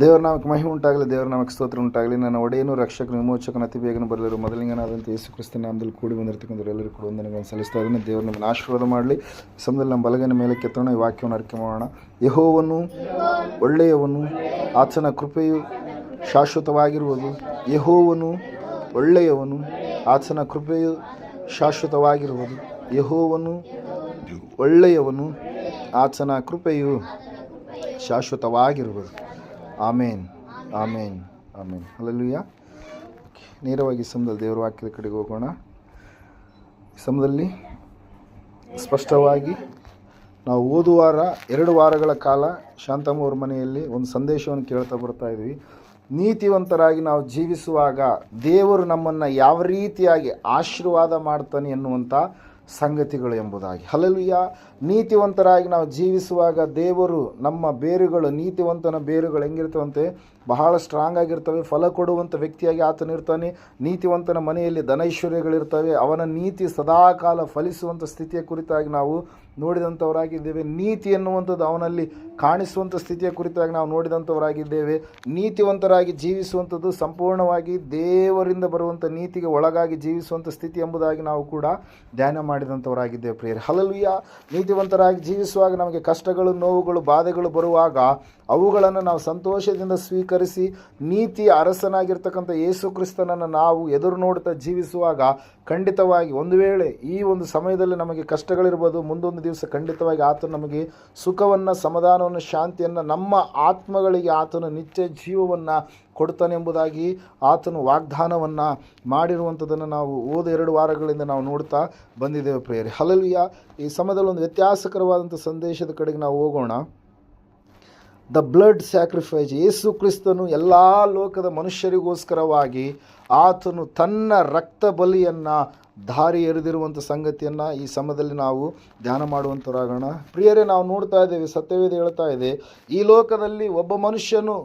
ದೇವರ ನಾಮಕ್ಕೆ ಮಹಿಮೆ ಉಂಟಾಗಲಿ, ದೇವರ ನಾಮಕ್ಕೆ ಸ್ತೋತ್ರ ಉಂಟಾಗಲಿ. ನನ್ನ ಒಡೆಯನು ರಕ್ಷಕನು ವಿಮೋಚಕನ ಅತಿ ಬೇಗನೆ ಬರಲಿರು. ಮೊದಲಿಂಗನಾದಂಥ ಯೇಸು ಕ್ರಿಸ್ತನ ನಾಮದಲ್ಲಿ ಕೂಡಿ ಬಂದಿರ್ತಕ್ಕಂಥ ಎಲ್ಲರೂ ಕೂಡ ವಂದನೆಗಳನ್ನು ಸಲ್ಲಿಸ್ತಾ ಇದ್ದೀನಿ. ದೇವರು ನಮ್ಮನ್ನು ಆಶೀರ್ವಾದ ಮಾಡಲಿ. ಸಮಯದಲ್ಲಿ ನಮ್ಮ ಬಲಗನ ಮೇಲೆ ಕೆತ್ತೋಣ, ಈ ವಾಕ್ಯವನ್ನು ಅರಿಕೆ ಮಾಡೋಣ. ಯಹೋವನು ಒಳ್ಳೆಯವನು, ಆತನ ಕೃಪೆಯು ಶಾಶ್ವತವಾಗಿರುವುದು. ಯಹೋವನು ಒಳ್ಳೆಯವನು, ಆತನ ಕೃಪೆಯು ಶಾಶ್ವತವಾಗಿರುವುದು. ಯಹೋವನು ಒಳ್ಳೆಯವನು, ಆತನ ಕೃಪೆಯು ಶಾಶ್ವತವಾಗಿರುವುದು. ಆಮೇನ್. ಆಮೇನ್. ಆಮೇನ್. ಅಲ್ಲಲ್ಲೂಯ್ಯ ನೇರವಾಗಿ ಸಮದಲ್ಲಿ ದೇವರ ವಾಕ್ಯದ ಕಡೆಗೆ ಹೋಗೋಣ. ಸಮದಲ್ಲಿ ಸ್ಪಷ್ಟವಾಗಿ ನಾವು ಹೋದ ವಾರ, ಎರಡು ವಾರಗಳ ಕಾಲ ಶಾಂತಮ್ಮ ಅವ್ರ ಮನೆಯಲ್ಲಿ ಒಂದು ಸಂದೇಶವನ್ನು ಕೇಳ್ತಾ ಬರ್ತಾ ಇದ್ವಿ. ನೀತಿವಂತರಾಗಿ ನಾವು ಜೀವಿಸುವಾಗ ದೇವರು ನಮ್ಮನ್ನು ಯಾವ ರೀತಿಯಾಗಿ ಆಶೀರ್ವಾದ ಮಾಡ್ತಾನೆ ಎನ್ನುವಂಥ ಸಂಗತಿಗಳು ಎಂಬುದಾಗಿ. ಹಲಲುಯ್ಯ ನೀತಿವಂತರಾಗಿ ನಾವು ಜೀವಿಸುವಾಗ ದೇವರು ನಮ್ಮ ಬೇರುಗಳು, ನೀತಿವಂತನ ಬೇರುಗಳು ಹೆಂಗಿರ್ತವಂತೆ? ಬಹಳ ಸ್ಟ್ರಾಂಗ್ ಆಗಿರ್ತವೆ, ಫಲ ಕೊಡುವಂಥ ವ್ಯಕ್ತಿಯಾಗಿ ಆತನಿರ್ತಾನೆ ನೀತಿವಂತನ ಮನೆಯಲ್ಲಿ ಧನೈಶ್ವರ್ಯಗಳಿರ್ತವೆ, ಅವನ ನೀತಿ ಸದಾಕಾಲ ಫಲಿಸುವಂಥ ಸ್ಥಿತಿಯ ಕುರಿತಾಗಿ ನಾವು ನೋಡಿದಂಥವರಾಗಿದ್ದೇವೆ. ನೀತಿ ಎನ್ನುವಂಥದ್ದು ಅವನಲ್ಲಿ ಕಾಣಿಸುವಂಥ ಸ್ಥಿತಿಯ ಕುರಿತಾಗಿ ನಾವು ನೋಡಿದಂಥವರಾಗಿದ್ದೇವೆ. ನೀತಿವಂತರಾಗಿ ಜೀವಿಸುವಂಥದ್ದು ಸಂಪೂರ್ಣವಾಗಿ ದೇವರಿಂದ ಬರುವಂಥ ನೀತಿಗೆ ಒಳಗಾಗಿ ಜೀವಿಸುವಂಥ ಸ್ಥಿತಿ ಎಂಬುದಾಗಿ ನಾವು ಕೂಡ ಧ್ಯಾನ ಮಾಡಿದಂಥವರಾಗಿದ್ದೇವೆ ಪ್ರಿಯರೇ. ಹಲಲುಯ್ಯ ನೀತಿವಂತರಾಗಿ ಜೀವಿಸುವಾಗ ನಮಗೆ ಕಷ್ಟಗಳು, ನೋವುಗಳು, ಬಾಧೆಗಳು ಬರುವಾಗ ಅವುಗಳನ್ನು ನಾವು ಸಂತೋಷದಿಂದ ಸ್ವೀಕರಿಸಿ ನೀತಿ ಅರಸನಾಗಿರ್ತಕ್ಕಂಥ ಯೇಸು ಕ್ರಿಸ್ತನನ್ನು ನಾವು ಎದುರು ನೋಡುತ್ತಾ ಜೀವಿಸುವಾಗ ಖಂಡಿತವಾಗಿ ಒಂದು ವೇಳೆ ಈ ಒಂದು ಸಮಯದಲ್ಲಿ ನಮಗೆ ಕಷ್ಟಗಳಿರ್ಬೋದು, ಮುಂದೊಂದು ದಿವಸ ಖಂಡಿತವಾಗಿ ಆತ ನಮಗೆ ಸುಖವನ್ನು, ಸಮಾಧಾನವನ್ನು ಶಾಂತಿಯನ್ನು ನಮ್ಮ ಆತ್ಮಗಳಿಗೆ ಆತನು ನಿತ್ಯ ಜೀವವನ್ನು ಕೊಡ್ತಾನೆಂಬುದಾಗಿ ಆತನು ವಾಗ್ದಾನವನ್ನು ಮಾಡಿರುವಂಥದ್ದನ್ನು ನಾವು ಓದ ಎರಡು ವಾರಗಳಿಂದ ನಾವು ನೋಡ್ತಾ ಬಂದಿದ್ದೇವೆ ಪ್ರಿಯರೇ. ಹಲಲಿಯ ಈ ಸಮಯದಲ್ಲಿ ಒಂದು ವ್ಯತ್ಯಾಸಕರವಾದಂಥ ಸಂದೇಶದ ಕಡೆಗೆ ನಾವು ಹೋಗೋಣ. ದ ಬ್ಲಡ್ ಸ್ಯಾಕ್ರಿಫೈಸ್ ಯೇಸು ಕ್ರಿಸ್ತನು ಎಲ್ಲ ಲೋಕದ ಮನುಷ್ಯರಿಗೋಸ್ಕರವಾಗಿ ಆತನು ತನ್ನ ರಕ್ತ ಬಲಿಯನ್ನು ದಾರಿ ಎರೆದಿರುವಂಥ ಸಂಗತಿಯನ್ನು ಈ ಸಮಯದಲ್ಲಿ ನಾವು ಧ್ಯಾನ ಮಾಡುವಂಥವರಾಗೋಣ. ಪ್ರಿಯರೇ, ನಾವು ನೋಡ್ತಾ ಇದ್ದೇವೆ, ಸತ್ಯವೇದ ಹೇಳ್ತಾ ಇದೆ, ಈ ಲೋಕದಲ್ಲಿ ಒಬ್ಬ ಮನುಷ್ಯನು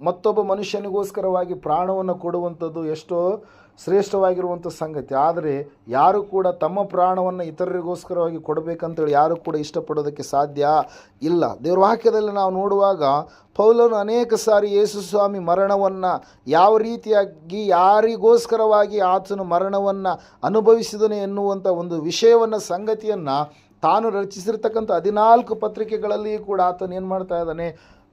ಮತ್ತೊಬ್ಬ ಮನುಷ್ಯನಿಗೋಸ್ಕರವಾಗಿ ಪ್ರಾಣವನ್ನು ಕೊಡುವಂಥದ್ದು ಎಷ್ಟೋ ಶ್ರೇಷ್ಠವಾಗಿರುವಂಥ ಸಂಗತಿ. ಆದರೆ ಯಾರು ಕೂಡ ತಮ್ಮ ಪ್ರಾಣವನ್ನು ಇತರರಿಗೋಸ್ಕರವಾಗಿ ಕೊಡಬೇಕಂತೇಳಿ ಯಾರು ಕೂಡ ಇಷ್ಟಪಡೋದಕ್ಕೆ ಸಾಧ್ಯ ಇಲ್ಲ. ದೇವ್ರ ವಾಕ್ಯದಲ್ಲಿ ನಾವು ನೋಡುವಾಗ ಪೌಲನು ಅನೇಕ ಸಾರಿ ಯೇಸು ಸ್ವಾಮಿ ಮರಣವನ್ನು ಯಾವ ರೀತಿಯಾಗಿ ಯಾರಿಗೋಸ್ಕರವಾಗಿ ಆತನು ಮರಣವನ್ನು ಅನುಭವಿಸಿದನು ಎನ್ನುವಂಥ ಒಂದು ವಿಷಯವನ್ನು, ಸಂಗತಿಯನ್ನು ತಾನು ರಚಿಸಿರ್ತಕ್ಕಂಥ ಹದಿನಾಲ್ಕು ಪತ್ರಿಕೆಗಳಲ್ಲಿಯೂ ಕೂಡ ಆತನು ಏನು ಮಾಡ್ತಾ ಇದ್ದಾನೆ?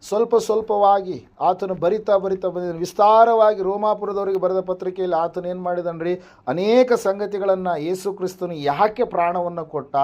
ಸ್ವಲ್ಪ ಸ್ವಲ್ಪವಾಗಿ ಆತನು ಬರಿತಾ ಬರಿತಾ ಬಂದಿದ್ದಾನೆ. ವಿಸ್ತಾರವಾಗಿ ರೋಮಾಪುರದವರಿಗೆ ಬರೆದ ಪತ್ರಿಕೆಯಲ್ಲಿ ಆತನು ಏನು ಮಾಡಿದನ್ರಿ? ಅನೇಕ ಸಂಗತಿಗಳನ್ನು ಯೇಸು ಕ್ರಿಸ್ತನು ಯಾಕೆ ಪ್ರಾಣವನ್ನು ಕೊಟ್ಟ?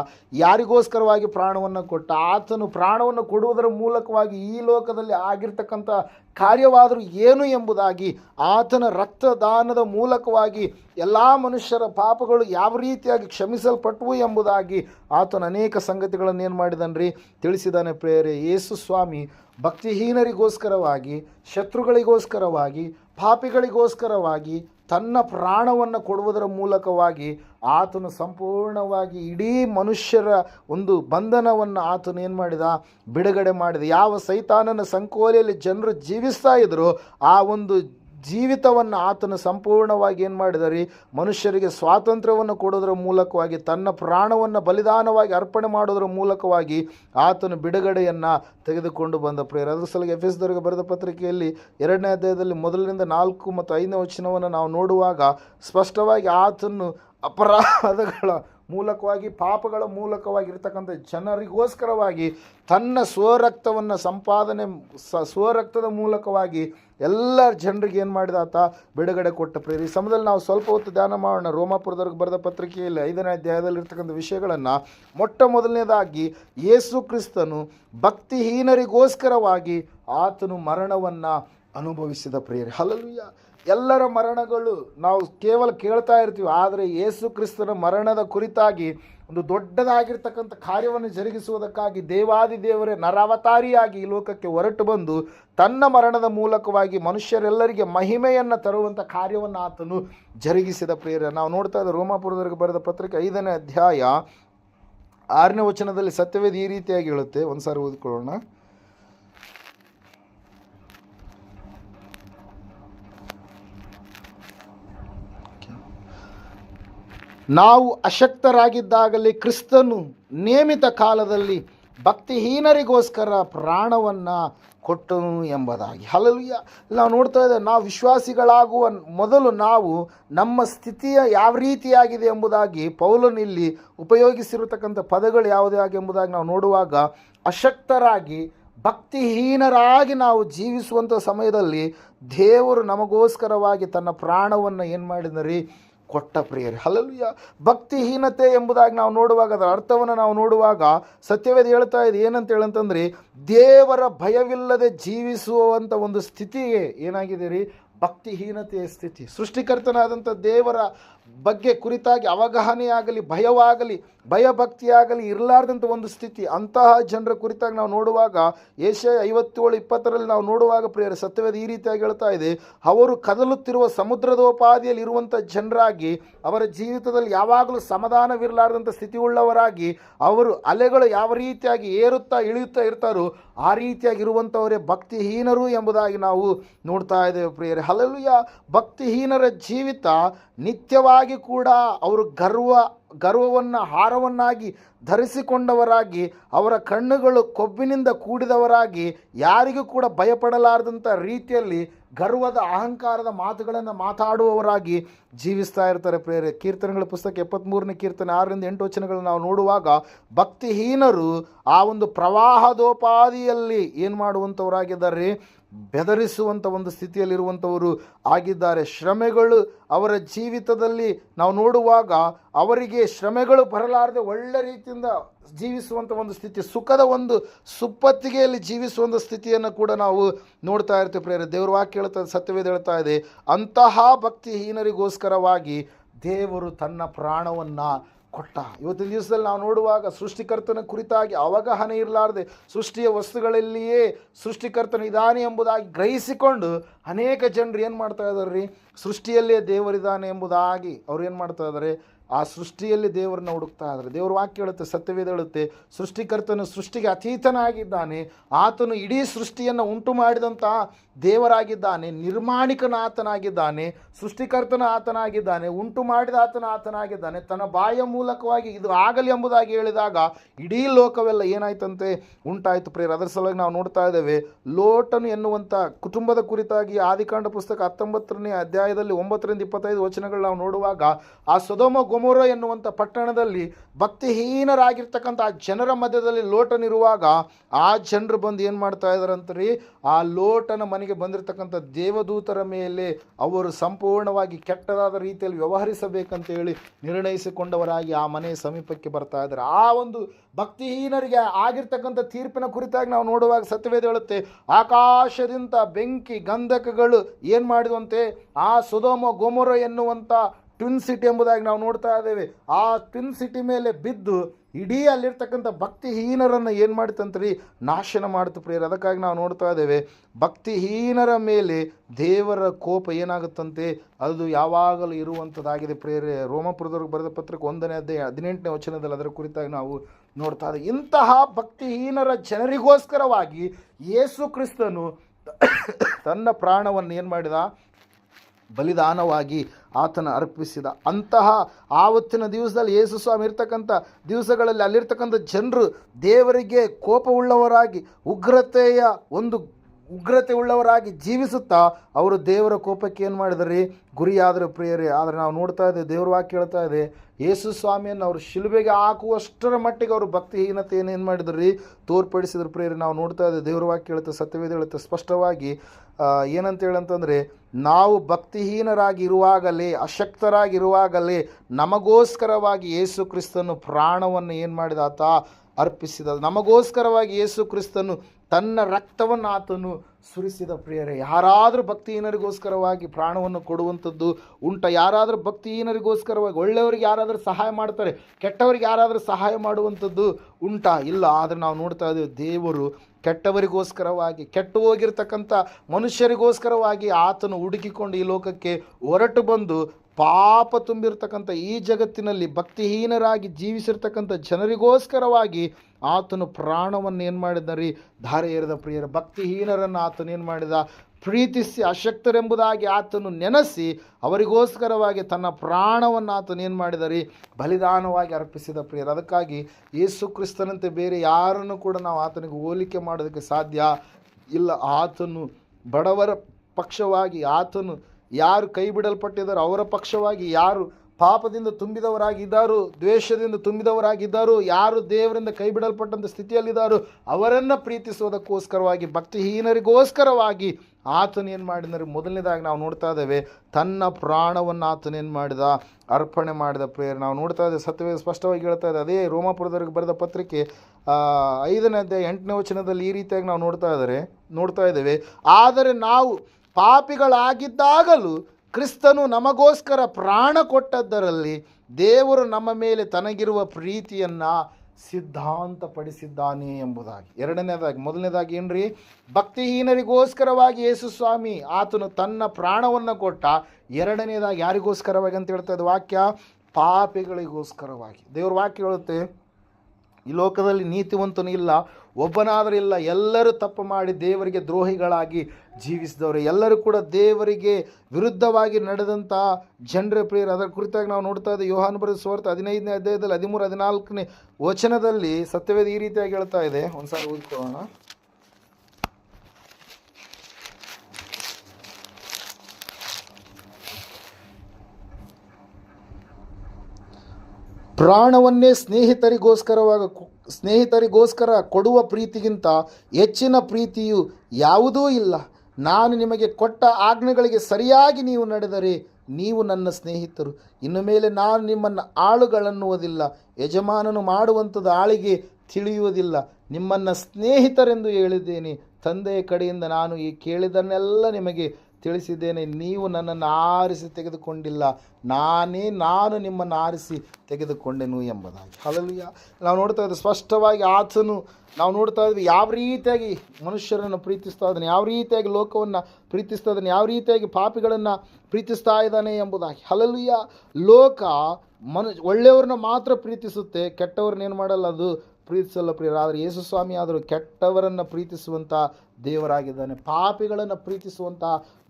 ಯಾರಿಗೋಸ್ಕರವಾಗಿ ಪ್ರಾಣವನ್ನು ಕೊಟ್ಟ? ಆತನು ಪ್ರಾಣವನ್ನು ಕೊಡುವುದರ ಮೂಲಕವಾಗಿ ಈ ಲೋಕದಲ್ಲಿ ಆಗಿರ್ತಕ್ಕಂಥ ಕಾರ್ಯವಾದರೂ ಏನು ಎಂಬುದಾಗಿ ಆತನ ರಕ್ತದಾನದ ಮೂಲಕವಾಗಿ ಎಲ್ಲ ಮನುಷ್ಯರ ಪಾಪಗಳು ಯಾವ ರೀತಿಯಾಗಿ ಕ್ಷಮಿಸಲ್ಪಟ್ಟವು ಎಂಬುದಾಗಿ ಆತನ ಅನೇಕ ಸಂಗತಿಗಳನ್ನು ಏನು ಮಾಡಿದನ್ರಿ? ತಿಳಿಸಿದಾನೆ ಪ್ರೇರೆ ಯೇಸು ಸ್ವಾಮಿ, ಭಕ್ತಿಹೀನರಿಗೋಸ್ಕರವಾಗಿ, ಶತ್ರುಗಳಿಗೋಸ್ಕರವಾಗಿ, ಪಾಪಿಗಳಿಗೋಸ್ಕರವಾಗಿ, ತನ್ನ ಪ್ರಾಣವನ್ನು ಕೊಡುವುದರ ಮೂಲಕವಾಗಿ ಆತನು ಸಂಪೂರ್ಣವಾಗಿ ಇಡೀ ಮನುಷ್ಯರ ಒಂದು ಬಂಧನವನ್ನು ಆತನು ಏನು ಮಾಡಿದ? ಬಿಡುಗಡೆ ಮಾಡಿದ. ಯಾವ ಸೈತಾನನ ಸಂಕೋಲೆಯಲ್ಲಿ ಜನರು ಜೀವಿಸ್ತಾ ಇದ್ದರು ಆ ಒಂದು ಜೀವಿತವನ್ನು ಆತನು ಸಂಪೂರ್ಣವಾಗಿ ಏನು ಮಾಡಿದರಿ? ಮನುಷ್ಯರಿಗೆ ಸ್ವಾತಂತ್ರ್ಯವನ್ನು ಕೊಡೋದ್ರ ಮೂಲಕವಾಗಿ, ತನ್ನ ಪ್ರಾಣವನ್ನು ಬಲಿದಾನವಾಗಿ ಅರ್ಪಣೆ ಮಾಡೋದ್ರ ಮೂಲಕವಾಗಿ ಆತನು ಬಿಡುಗಡೆಯನ್ನು ತೆಗೆದುಕೊಂಡು ಬಂದ ಪ್ರೇರ ಅದರ ಸಲ ಎಫ್ ಎಸ್ ದರ್ಗ ಬರೆದ ಪತ್ರಿಕೆಯಲ್ಲಿ ಎರಡನೇ ಅಧ್ಯಾಯದಲ್ಲಿ ಮೊದಲಿನಿಂದ ನಾಲ್ಕು ಮತ್ತು ಐದನೇ ವಚನವನ್ನು ನಾವು ನೋಡುವಾಗ ಸ್ಪಷ್ಟವಾಗಿ ಆತನು ಅಪರಾಧಗಳ ಮೂಲಕವಾಗಿ, ಪಾಪಗಳ ಮೂಲಕವಾಗಿರ್ತಕ್ಕಂಥ ಜನರಿಗೋಸ್ಕರವಾಗಿ, ತನ್ನ ಸ್ವರಕ್ತವನ್ನು ಸಂಪಾದನೆ ಸ, ಸ್ವರಕ್ತದ ಮೂಲಕವಾಗಿ ಎಲ್ಲ ಜನರಿಗೆ ಏನು ಮಾಡಿದ ಆತ ಬಿಡುಗಡೆ ಕೊಟ್ಟ ಪ್ರೇರಿ. ಈ ಸಮಯದಲ್ಲಿ ನಾವು ಸ್ವಲ್ಪ ಹೊತ್ತು ಧ್ಯಾನ ಮಾಡೋಣ. ರೋಮಾಪುರದವ್ರಿಗೆ ಬರೆದ ಪತ್ರಿಕೆಯಲ್ಲಿ ಐದನೇ ಅಧ್ಯಾಯದಲ್ಲಿರ್ತಕ್ಕಂಥ ವಿಷಯಗಳನ್ನು ಮೊಟ್ಟ ಮೊದಲನೇದಾಗಿ ಯೇಸು ಕ್ರಿಸ್ತನು ಭಕ್ತಿಹೀನರಿಗೋಸ್ಕರವಾಗಿ ಆತನು ಮರಣವನ್ನು ಅನುಭವಿಸಿದ ಪ್ರೇರಿ ಹಲಲುಯ್ಯ ಎಲ್ಲರ ಮರಣಗಳು ನಾವು ಕೇವಲ ಕೇಳ್ತಾ ಇರ್ತೀವಿ, ಆದರೆ ಯೇಸು ಕ್ರಿಸ್ತನ ಮರಣದ ಕುರಿತಾಗಿ ಒಂದು ದೊಡ್ಡದಾಗಿರ್ತಕ್ಕಂಥ ಕಾರ್ಯವನ್ನು ಜರುಗಿಸುವುದಕ್ಕಾಗಿ ದೇವಾದಿ ದೇವರೇ ನರಾವತಾರಿಯಾಗಿ ಈ ಲೋಕಕ್ಕೆ ಹೊರಟು ಬಂದು ತನ್ನ ಮರಣದ ಮೂಲಕವಾಗಿ ಮನುಷ್ಯರೆಲ್ಲರಿಗೆ ಮಹಿಮೆಯನ್ನು ತರುವಂಥ ಕಾರ್ಯವನ್ನು ಆತನು ಜರುಗಿಸಿದ ಪ್ರೇರ ನಾವು ನೋಡ್ತಾ ಇದ್ದ ರೋಮಾಪುರದವರೆಗೆ ಬರೆದ ಪತ್ರಿಕೆ ಐದನೇ ಅಧ್ಯಾಯ ಆರನೇ ವಚನದಲ್ಲಿ ಸತ್ಯವೇದ ಈ ರೀತಿಯಾಗಿ ಹೇಳುತ್ತೆ. ಒಂದು ಸಾರಿ ಓದಿಕೊಳ್ಳೋಣ. ನಾವು ಅಶಕ್ತರಾಗಿದ್ದಾಗಲೇ ಕ್ರಿಸ್ತನು ನಿಯಮಿತ ಕಾಲದಲ್ಲಿ ಭಕ್ತಿಹೀನರಿಗೋಸ್ಕರ ಪ್ರಾಣವನ್ನು ಕೊಟ್ಟನು ಎಂಬುದಾಗಿ. ಹಲಲುಯ್ಯ ನಾವು ನೋಡ್ತಾ ಇದ್ದೇವೆ ನಾವು ವಿಶ್ವಾಸಿಗಳಾಗುವ ಮೊದಲು ನಾವು ನಮ್ಮ ಸ್ಥಿತಿಯ ಯಾವ ರೀತಿಯಾಗಿದೆ ಎಂಬುದಾಗಿ ಪೌಲನಿಲ್ಲಿ ಉಪಯೋಗಿಸಿರತಕ್ಕಂಥ ಪದಗಳು ಯಾವುದೇ ಎಂಬುದಾಗಿ ನಾವು ನೋಡುವಾಗ ಅಶಕ್ತರಾಗಿ, ಭಕ್ತಿಹೀನರಾಗಿ ನಾವು ಜೀವಿಸುವಂಥ ಸಮಯದಲ್ಲಿ ದೇವರು ನಮಗೋಸ್ಕರವಾಗಿ ತನ್ನ ಪ್ರಾಣವನ್ನು ಏನು ಮಾಡಿದರಿ ಕೊಟ್ಟ ಪ್ರಿಯರಿ. ಹಲಲುಯ್ಯ ಭಕ್ತಿಹೀನತೆ ಎಂಬುದಾಗಿ ನಾವು ನೋಡುವಾಗ ಅದರ ಅರ್ಥವನ್ನು ನಾವು ನೋಡುವಾಗ ಸತ್ಯವೇದ ಹೇಳ್ತಾ ಇದೆ, ಏನಂತ ಹೇಳಂತಂದ್ರೆ, ದೇವರ ಭಯವಿಲ್ಲದೆ ಜೀವಿಸುವಂಥ ಒಂದು ಸ್ಥಿತಿಗೆ ಏನಾಗಿದೆ ರೀ? ಭಕ್ತಿಹೀನತೆಯ ಸ್ಥಿತಿ. ಸೃಷ್ಟಿಕರ್ತನಾದಂಥ ದೇವರ ಬಗ್ಗೆ ಕುರಿತಾಗಿ ಅವಗಾಹನೆಯಾಗಲಿ, ಭಯವಾಗಲಿ, ಭಯಭಕ್ತಿಯಾಗಲಿ ಇರಲಾರ್ದಂಥ ಒಂದು ಸ್ಥಿತಿ. ಅಂತಹ ಜನರ ಕುರಿತಾಗಿ ನಾವು ನೋಡುವಾಗ, ಏಷ್ಯಾ ಐವತ್ತೇಳು ಇಪ್ಪತ್ತರಲ್ಲಿ ನಾವು ನೋಡುವಾಗ ಪ್ರಿಯರ, ಸತ್ಯವೇದ ಈ ರೀತಿಯಾಗಿ ಹೇಳ್ತಾ ಇದೆ, ಅವರು ಕದಲುತ್ತಿರುವ ಸಮುದ್ರದೋಪಾದಿಯಲ್ಲಿ ಇರುವಂಥ ಜನರಾಗಿ, ಅವರ ಜೀವಿತದಲ್ಲಿ ಯಾವಾಗಲೂ ಸಮಾಧಾನವಿರಲಾರ್ದಂಥ ಸ್ಥಿತಿ ಉಳ್ಳವರಾಗಿ ಅವರು ಅಲೆಗಳು ಯಾವ ರೀತಿಯಾಗಿ ಏರುತ್ತಾ ಇಳಿಯುತ್ತಾ ಇರ್ತಾರೋ, ಆ ರೀತಿಯಾಗಿ ಇರುವಂಥವರೇ ಭಕ್ತಿಹೀನರು ಎಂಬುದಾಗಿ ನಾವು ನೋಡ್ತಾ ಇದ್ದೇವೆ ಪ್ರಿಯರೇ. ಹಲಲುಯ ಭಕ್ತಿಹೀನರ ಜೀವಿತ ನಿತ್ಯವಾಗಿ ಕೂಡ ಅವರು ಗರ್ವ, ಗರ್ವವನ್ನು, ಹಾರವನ್ನಾಗಿ ಧರಿಸಿಕೊಂಡವರಾಗಿ, ಅವರ ಕಣ್ಣುಗಳು ಕೊಬ್ಬಿನಿಂದ ಕೂಡಿದವರಾಗಿ ಯಾರಿಗೂ ಕೂಡ ಭಯಪಡಲಾರದಂಥ ರೀತಿಯಲ್ಲಿ ಗರ್ವದ, ಅಹಂಕಾರದ ಮಾತುಗಳನ್ನು ಮಾತಾಡುವವರಾಗಿ ಜೀವಿಸ್ತಾ ಇರ್ತಾರೆ ಪ್ರೇರೆ. ಕೀರ್ತನೆಗಳ ಪುಸ್ತಕ ಎಪ್ಪತ್ತ್ಮೂರನೇ ಕೀರ್ತನೆ ಆರರಿಂದ ಎಂಟು ವಚನಗಳನ್ನು ನಾವು ನೋಡುವಾಗ ಭಕ್ತಿಹೀನರು ಆ ಒಂದು ಪ್ರವಾಹದೋಪಾದಿಯಲ್ಲಿ ಏನು ಮಾಡುವಂಥವರಾಗಿದ್ದಾರೆ ಬೆದರಿಸುವಂಥ ಒಂದು ಸ್ಥಿತಿಯಲ್ಲಿರುವಂಥವರು ಆಗಿದ್ದಾರೆ. ಶ್ರಮೆಗಳು ಅವರ ಜೀವಿತದಲ್ಲಿ ನಾವು ನೋಡುವಾಗ ಅವರಿಗೆ ಶ್ರಮೆಗಳು ಬರಲಾರದೆ ಒಳ್ಳೆ ರೀತಿಯಿಂದ ಜೀವಿಸುವಂಥ ಒಂದು ಸ್ಥಿತಿ, ಸುಖದ ಒಂದು ಸುಪ್ಪತ್ತಿಗೆಯಲ್ಲಿ ಜೀವಿಸುವಂಥ ಸ್ಥಿತಿಯನ್ನು ಕೂಡ ನಾವು ನೋಡ್ತಾ ಇರ್ತೀವಿ ಪ್ರೇರೆ ದೇವರು ವಾಕ್ಯ ಹೇಳ್ತಾ, ಸತ್ಯವೇದ ಹೇಳ್ತಾ ಇದೆ, ಅಂತಹ ಭಕ್ತಿಹೀನರಿಗೋಸ್ಕರವಾಗಿ ದೇವರು ತನ್ನ ಪ್ರಾಣವನ್ನು ಕೊಟ್ಟ. ಇವತ್ತಿನ ದಿವಸದಲ್ಲಿ ನಾವು ನೋಡುವಾಗ ಸೃಷ್ಟಿಕರ್ತನ ಕುರಿತಾಗಿ ಅವಗಾಹನೆ ಇರಲಾರದೆ ಸೃಷ್ಟಿಯ ವಸ್ತುಗಳಲ್ಲಿಯೇ ಸೃಷ್ಟಿಕರ್ತನ ಇದ್ದಾನೆ ಎಂಬುದಾಗಿ ಗ್ರಹಿಸಿಕೊಂಡು ಅನೇಕ ಜನರು ಏನು ಮಾಡ್ತಾ ಇದ್ದಾರೆ ರೀ ಸೃಷ್ಟಿಯಲ್ಲೇ ದೇವರಿದ್ದಾನೆ ಎಂಬುದಾಗಿ ಅವ್ರು ಏನು ಮಾಡ್ತಾ ಇದ್ದಾರೆ ಆ ಸೃಷ್ಟಿಯಲ್ಲಿ ದೇವರನ್ನ ಹುಡುಕ್ತಾ ಇದ್ದಾರೆ ದೇವ್ರ ವಾಕ್ಯ ಹೇಳುತ್ತೆ, ಸತ್ಯವೇದ ಹೇಳುತ್ತೆ, ಸೃಷ್ಟಿಕರ್ತನು ಸೃಷ್ಟಿಗೆ ಅತೀತನಾಗಿದ್ದಾನೆ, ಆತನು ಇಡೀ ಸೃಷ್ಟಿಯನ್ನು ಉಂಟು ಮಾಡಿದಂಥ ದೇವರಾಗಿದ್ದಾನೆ ನಿರ್ಮಾಣಿಕನ ಆತನಾಗಿದ್ದಾನೆ ಸೃಷ್ಟಿಕರ್ತನ ಆತನಾಗಿದ್ದಾನೆ ಉಂಟು ಮಾಡಿದ ಆತನ ಆತನಾಗಿದ್ದಾನೆ ತನ್ನ ಬಾಯ ಮೂಲಕವಾಗಿ ಇದು ಆಗಲಿ ಎಂಬುದಾಗಿ ಹೇಳಿದಾಗ ಇಡೀ ಲೋಕವೆಲ್ಲ ಏನಾಯ್ತಂತೆ? ಉಂಟಾಯಿತು ಪ್ರೇರ ಅದರ ಸಲುವಾಗಿ ನಾವು ನೋಡ್ತಾ ಇದ್ದೇವೆ, ಲೋಟನು ಎನ್ನುವಂಥ ಕುಟುಂಬದ ಕುರಿತಾಗಿ ಆದಿಕಾಂಡ ಪುಸ್ತಕ ಹತ್ತೊಂಬತ್ತನೇ ಅಧ್ಯಾಯದಲ್ಲಿ ಒಂಬತ್ತರಿಂದ ಇಪ್ಪತ್ತೈದು ವಚನಗಳು ನಾವು ನೋಡುವಾಗ, ಆ ಸೊದೋಮ ಗೊಮೋರ ಎನ್ನುವಂಥ ಪಟ್ಟಣದಲ್ಲಿ ಭಕ್ತಿಹೀನರಾಗಿರ್ತಕ್ಕಂಥ ಆ ಜನರ ಮಧ್ಯದಲ್ಲಿ ಲೋಟನಿರುವಾಗ ಆ ಜನರು ಬಂದು ಏನು ಮಾಡ್ತಾ ಇದ್ದಾರಂತ್ರಿ? ಆ ಲೋಟನ ಮನೆಗೆ ಬಂದಿರತಕ್ಕಂಥ ದೇವದೂತರ ಮೇಲೆ ಅವರು ಸಂಪೂರ್ಣವಾಗಿ ಕೆಟ್ಟದಾದ ರೀತಿಯಲ್ಲಿ ವ್ಯವಹರಿಸಬೇಕಂತ ಹೇಳಿ ನಿರ್ಣಯಿಸಿಕೊಂಡವರಾಗಿ ಆ ಮನೆಯ ಸಮೀಪಕ್ಕೆ ಬರ್ತಾ ಇದ್ದಾರೆ. ಆ ಒಂದು ಭಕ್ತಿಹೀನರಿಗೆ ಆಗಿರ್ತಕ್ಕಂಥ ತೀರ್ಪಿನ ಕುರಿತಾಗಿ ನಾವು ನೋಡುವಾಗ ಸತ್ಯವೇದ ಹೇಳುತ್ತೆ, ಆಕಾಶದಿಂದ ಬೆಂಕಿ ಗಂಧಕಗಳು ಏನು ಮಾಡಿದಂತೆ, ಆ ಸುಧೋಮ ಗೋಮೊರ ಎನ್ನುವಂಥ ಟ್ವಿನ್ ಸಿಟಿ ಎಂಬುದಾಗಿ ನಾವು ನೋಡ್ತಾ ಇದ್ದೇವೆ. ಆ ಟ್ವಿನ್ ಸಿಟಿ ಮೇಲೆ ಬಿದ್ದು ಇಡೀ ಅಲ್ಲಿರ್ತಕ್ಕಂಥ ಭಕ್ತಿಹೀನರನ್ನು ಏನು ಮಾಡಿತಂತ್ರಿ? ನಾಶನ ಮಾಡ್ತು ಪ್ರಿಯರು. ಅದಕ್ಕಾಗಿ ನಾವು ನೋಡ್ತಾ ಇದ್ದೇವೆ, ಭಕ್ತಿಹೀನರ ಮೇಲೆ ದೇವರ ಕೋಪ ಏನಾಗುತ್ತಂತೆ? ಅದು ಯಾವಾಗಲೂ ಇರುವಂಥದ್ದಾಗಿದೆ ಪ್ರಿಯರೇ. ರೋಮಪುರದವ್ರಿಗೆ ಬರೆದ ಪತ್ರಕ್ಕೆ ಒಂದನೇ ಅಧ್ಯಾಯ ಹದಿನೆಂಟನೇ ವಚನದಲ್ಲಿ ಅದರ ಕುರಿತಾಗಿ ನಾವು ನೋಡ್ತಾ ಇದ್ದೇವೆ. ಇಂತಹ ಭಕ್ತಿಹೀನರ ಜನರಿಗೋಸ್ಕರವಾಗಿ ಯೇಸು ಕ್ರಿಸ್ತನು ತನ್ನ ಪ್ರಾಣವನ್ನು ಏನು ಮಾಡಿದ? ಬಲಿದಾನವಾಗಿ ಆತನ ಅರ್ಪಿಸಿದ ಅಂತಹ ಆವತ್ತಿನ ದಿವಸದಲ್ಲಿ ಯೇಸು ಸ್ವಾಮಿ ಇರ್ತಕ್ಕಂಥ ದಿವಸಗಳಲ್ಲಿ ಅಲ್ಲಿರ್ತಕ್ಕಂಥ ಜನರು ದೇವರಿಗೆ ಕೋಪವುಳ್ಳವರಾಗಿ, ಉಗ್ರತೆಯ ಒಂದು ಉಗ್ರತೆ ಉಳ್ಳವರಾಗಿ ಜೀವಿಸುತ್ತಾ ಅವರು ದೇವರ ಕೋಪಕ್ಕೆ ಏನು ಮಾಡಿದ್ರಿ? ಗುರಿಯಾದರೆ ಪ್ರಿಯರೇ. ಆದರೆ ನಾವು ನೋಡ್ತಾ ಇದ್ದೇವೆ, ದೇವ್ರ ವಾಕ್ಯ ಹೇಳ್ತಾ ಇದೆ ಯೇಸು ಸ್ವಾಮಿಯನ್ನು ಅವರು ಶಿಲುಬೆಗೆ ಹಾಕುವಷ್ಟರ ಮಟ್ಟಿಗೆ ಅವರು ಭಕ್ತಿಹೀನತೆಯನ್ನು ಏನು ಮಾಡಿದ್ರು? ರೀ ತೋರ್ಪಡಿಸಿದ್ರು. ಪ್ರೇರಿ ನಾವು ನೋಡ್ತಾ ಇದ್ದೇವೆ ದೇವ್ರ ವಾಕ್ಯ ಹೇಳುತ್ತೆ, ಸತ್ಯವೇದ ಹೇಳುತ್ತೆ. ಸ್ಪಷ್ಟವಾಗಿ ಏನಂತ ಹೇಳಂತಂದರೆ, ನಾವು ಭಕ್ತಿಹೀನರಾಗಿ ಇರುವಾಗಲೇ, ಅಶಕ್ತರಾಗಿರುವಾಗಲೇ, ನಮಗೋಸ್ಕರವಾಗಿ ಯೇಸು ಕ್ರಿಸ್ತನು ಪ್ರಾಣವನ್ನು ಏನು ಮಾಡಿದ? ಆತ ಅರ್ಪಿಸಿದ. ನಮಗೋಸ್ಕರವಾಗಿ ಯೇಸು ಕ್ರಿಸ್ತನು ತನ್ನ ರಕ್ತವನ್ನು ಆತನು ಸುರಿಸಿದ ಪ್ರಿಯರೇ, ಯಾರಾದರೂ ಭಕ್ತಿಹೀನರಿಗೋಸ್ಕರವಾಗಿ ಪ್ರಾಣವನ್ನು ಕೊಡುವಂಥದ್ದು ಉಂಟ. ಯಾರಾದರೂ ಭಕ್ತಿಹೀನರಿಗೋಸ್ಕರವಾಗಿ ಒಳ್ಳೆಯವರಿಗೆ ಯಾರಾದರೂ ಸಹಾಯ ಮಾಡ್ತಾರೆ, ಕೆಟ್ಟವರಿಗೆ ಯಾರಾದರೂ ಸಹಾಯ ಮಾಡುವಂಥದ್ದು ಉಂಟಾ? ಇಲ್ಲ, ಆದರೆ ನಾವು ನೋಡ್ತಾ ಇದ್ದೇವೆ ದೇವರು ಕೆಟ್ಟವರಿಗೋಸ್ಕರವಾಗಿ, ಕೆಟ್ಟು ಹೋಗಿರ್ತಕ್ಕಂಥ ಮನುಷ್ಯರಿಗೋಸ್ಕರವಾಗಿ ಆತನು ಹುಡುಕಿಕೊಂಡು ಈ ಲೋಕಕ್ಕೆ ಹೊರಟು ಬಂದು ಪಾಪ ತುಂಬಿರತಕ್ಕಂಥ ಈ ಜಗತ್ತಿನಲ್ಲಿ ಭಕ್ತಿಹೀನರಾಗಿ ಜೀವಿಸಿರ್ತಕ್ಕಂಥ ಜನರಿಗೋಸ್ಕರವಾಗಿ ಆತನು ಪ್ರಾಣವನ್ನು ಏನು ಮಾಡಿದ ರೀ? ಧಾರೆ ಏರಿದ ಪ್ರಿಯರ, ಭಕ್ತಿಹೀನರನ್ನು ಆತನು ಏನು ಮಾಡಿದ? ಪ್ರೀತಿಸಿ ಅಶಕ್ತರೆಂಬುದಾಗಿ ಆತನು ನೆನೆಸಿ ಅವರಿಗೋಸ್ಕರವಾಗಿ ತನ್ನ ಪ್ರಾಣವನ್ನು ಆತನು ಏನು ಮಾಡಿದರಿ ಬಲಿದಾನವಾಗಿ ಅರ್ಪಿಸಿದ ಪ್ರಿಯರು. ಅದಕ್ಕಾಗಿ ಯೇಸು ಕ್ರಿಸ್ತನಂತೆ ಬೇರೆ ಯಾರನ್ನು ಕೂಡ ನಾವು ಆತನಿಗೆ ಹೋಲಿಕೆ ಮಾಡೋದಕ್ಕೆ ಸಾಧ್ಯ ಇಲ್ಲ. ಆತನು ಬಡವರ ಪಕ್ಷವಾಗಿ ಆತನು ಯಾರು ಕೈ ಬಿಡಲ್ಪಟ್ಟಿದ್ದಾರೋ ಅವರ ಪಕ್ಷವಾಗಿ, ಯಾರು ಪಾಪದಿಂದ ತುಂಬಿದವರಾಗಿದ್ದಾರೋ, ದ್ವೇಷದಿಂದ ತುಂಬಿದವರಾಗಿದ್ದಾರೋ, ಯಾರು ದೇವರಿಂದ ಕೈ ಬಿಡಲ್ಪಟ್ಟಂಥ ಸ್ಥಿತಿಯಲ್ಲಿದ್ದಾರೋ ಅವರನ್ನು ಪ್ರೀತಿಸೋದಕ್ಕೋಸ್ಕರವಾಗಿ ಭಕ್ತಿಹೀನರಿಗೋಸ್ಕರವಾಗಿ ಆತನು ಏನು ಮಾಡಿದರೆ ಮೊದಲನೇದಾಗಿ ನಾವು ನೋಡ್ತಾ ಇದ್ದೇವೆ, ತನ್ನ ಪ್ರಾಣವನ್ನು ಆತನೇನು ಮಾಡಿದ? ಅರ್ಪಣೆ ಮಾಡಿದ ಪ್ರೇಯರ್. ನಾವು ನೋಡ್ತಾ ಇದ್ದೇವೆ ಸತ್ಯವೇ ಸ್ಪಷ್ಟವಾಗಿ ಹೇಳ್ತಾ ಇದೆ, ಅದೇ ರೋಮಾಪುರದವರಿಗೆ ಬರೆದ ಪತ್ರಿಕೆ ಐದನೇ ಅಧ್ಯಾಯ ಎಂಟನೇ ವಚನದಲ್ಲಿ ಈ ರೀತಿಯಾಗಿ ನಾವು ನೋಡ್ತಾ ಇದ್ದಾರೆ, ನೋಡ್ತಾ ಇದ್ದೇವೆ, ಆದರೆ ನಾವು ಪಾಪಿಗಳಾಗಿದ್ದಾಗಲೂ ಕ್ರಿಸ್ತನು ನಮಗೋಸ್ಕರ ಪ್ರಾಣ ಕೊಟ್ಟದ್ದರಲ್ಲಿ ದೇವರು ನಮ್ಮ ಮೇಲೆ ತನಗಿರುವ ಪ್ರೀತಿಯನ್ನು ಸಿದ್ಧಾಂತಪಡಿಸಿದ್ದಾನೆ ಎಂಬುದಾಗಿ. ಎರಡನೇದಾಗಿ, ಮೊದಲನೇದಾಗಿ ಏನ್ರಿ? ಭಕ್ತಿಹೀನರಿಗೋಸ್ಕರವಾಗಿ ಯೇಸು ಸ್ವಾಮಿ ಆತನು ತನ್ನ ಪ್ರಾಣವನ್ನು ಕೊಟ್ಟ. ಎರಡನೇದಾಗಿ ಯಾರಿಗೋಸ್ಕರವಾಗಿ ಅಂತ ಹೇಳ್ತದೆ ವಾಕ್ಯ? ಪಾಪಿಗಳಿಗೋಸ್ಕರವಾಗಿ. ದೇವ್ರ ವಾಕ್ಯ ಹೇಳುತ್ತೆ, ಈ ಲೋಕದಲ್ಲಿ ನೀತಿವಂತನೂ ಇಲ್ಲ, ಒಬ್ಬನಾದರೂ ಇಲ್ಲ, ಎಲ್ಲರೂ ತಪ್ಪು ಮಾಡಿ ದೇವರಿಗೆ ದ್ರೋಹಿಗಳಾಗಿ ಜೀವಿಸಿದವರು. ಎಲ್ಲರೂ ಕೂಡ ದೇವರಿಗೆ ವಿರುದ್ಧವಾಗಿ ನಡೆದಂಥ ಜನರ ಪ್ರಿಯರು. ಅದರ ಕುರಿತಾಗಿ ನಾವು ನೋಡ್ತಾ ಇದ್ದೇವೆ ಯೋಹಾನ್ ಬರೆದ ಸುವಾರ್ತೆ ಹದಿನೈದನೇ ಅಧ್ಯಾಯದಲ್ಲಿ ಹದಿಮೂರು, ಹದಿನಾಲ್ಕನೇ ವಚನದಲ್ಲಿ ಸತ್ಯವೇದ ಈ ರೀತಿಯಾಗಿ ಹೇಳ್ತಾ ಇದೆ. ಒಂದ್ಸಾರಿ ಓದ್ಕೊಳ್ಳೋಣ. ಪ್ರಾಣವನ್ನೇ ಸ್ನೇಹಿತರಿಗೋಸ್ಕರವಾಗ ಸ್ನೇಹಿತರಿಗೋಸ್ಕರ ಕೊಡುವ ಪ್ರೀತಿಗಿಂತ ಹೆಚ್ಚಿನ ಪ್ರೀತಿಯು ಯಾವುದೂ ಇಲ್ಲ. ನಾನು ನಿಮಗೆ ಕೊಟ್ಟ ಆಜ್ಞೆಗಳಿಗೆ ಸರಿಯಾಗಿ ನೀವು ನಡೆದರೆ ನೀವು ನನ್ನ ಸ್ನೇಹಿತರು. ಇನ್ನು ಮೇಲೆ ನಾನು ನಿಮ್ಮನ್ನು ಆಳುಗಳನ್ನುವುದಿಲ್ಲ, ಯಜಮಾನನು ಮಾಡುವಂಥದ್ದು ಆಳಿಗೆ ತಿಳಿಯುವುದಿಲ್ಲ. ನಿಮ್ಮನ್ನು ಸ್ನೇಹಿತರೆಂದು ಹೇಳಿದ್ದೇನೆ. ತಂದೆಯ ಕಡೆಯಿಂದ ನಾನು ಈ ಕೇಳಿದನ್ನೆಲ್ಲ ನಿಮಗೆ ತಿಳಿಸಿದ್ದೇನೆ. ನೀವು ನನ್ನನ್ನು ಆರಿಸಿ ತೆಗೆದುಕೊಂಡಿಲ್ಲ. ನಾನೇ, ನಾನು ನಿಮ್ಮನ್ನು ಆರಿಸಿ ತೆಗೆದುಕೊಂಡೆನು ಎಂಬುದಾಗಿ. ಅಲ್ಲಿ ನಾವು ನೋಡ್ತಾ ಇದ್ದೆ ಸ್ಪಷ್ಟವಾಗಿ ಆತನು ನಾವು ನೋಡ್ತಾ ಇದ್ವಿ ಯಾವ ರೀತಿಯಾಗಿ ಮನುಷ್ಯರನ್ನು ಪ್ರೀತಿಸ್ತಾ ಇದ್ದಾನೆ, ಯಾವ ರೀತಿಯಾಗಿ ಲೋಕವನ್ನು ಪ್ರೀತಿಸ್ತಾ ಇದ್ದಾನೆ, ಯಾವ ರೀತಿಯಾಗಿ ಪಾಪಿಗಳನ್ನು ಪ್ರೀತಿಸ್ತಾ ಇದ್ದಾನೆ ಎಂಬುದಾಗಿ. ಹಲಲುಯ ಲೋಕ ಮನು, ಒಳ್ಳೆಯವ್ರನ್ನ ಮಾತ್ರ ಪ್ರೀತಿಸುತ್ತೆ, ಕೆಟ್ಟವ್ರನ್ನೇನು ಮಾಡಲ್ಲ, ಅದು ಪ್ರೀತಿಸಲ್ಲ ಪ್ರಿಯರ. ಆದರೆ ಯೇಸು ಸ್ವಾಮಿ ಆದರೂ ಕೆಟ್ಟವರನ್ನು ಪ್ರೀತಿಸುವಂಥ ದೇವರಾಗಿದ್ದಾನೆ, ಪಾಪಿಗಳನ್ನು ಪ್ರೀತಿಸುವಂಥ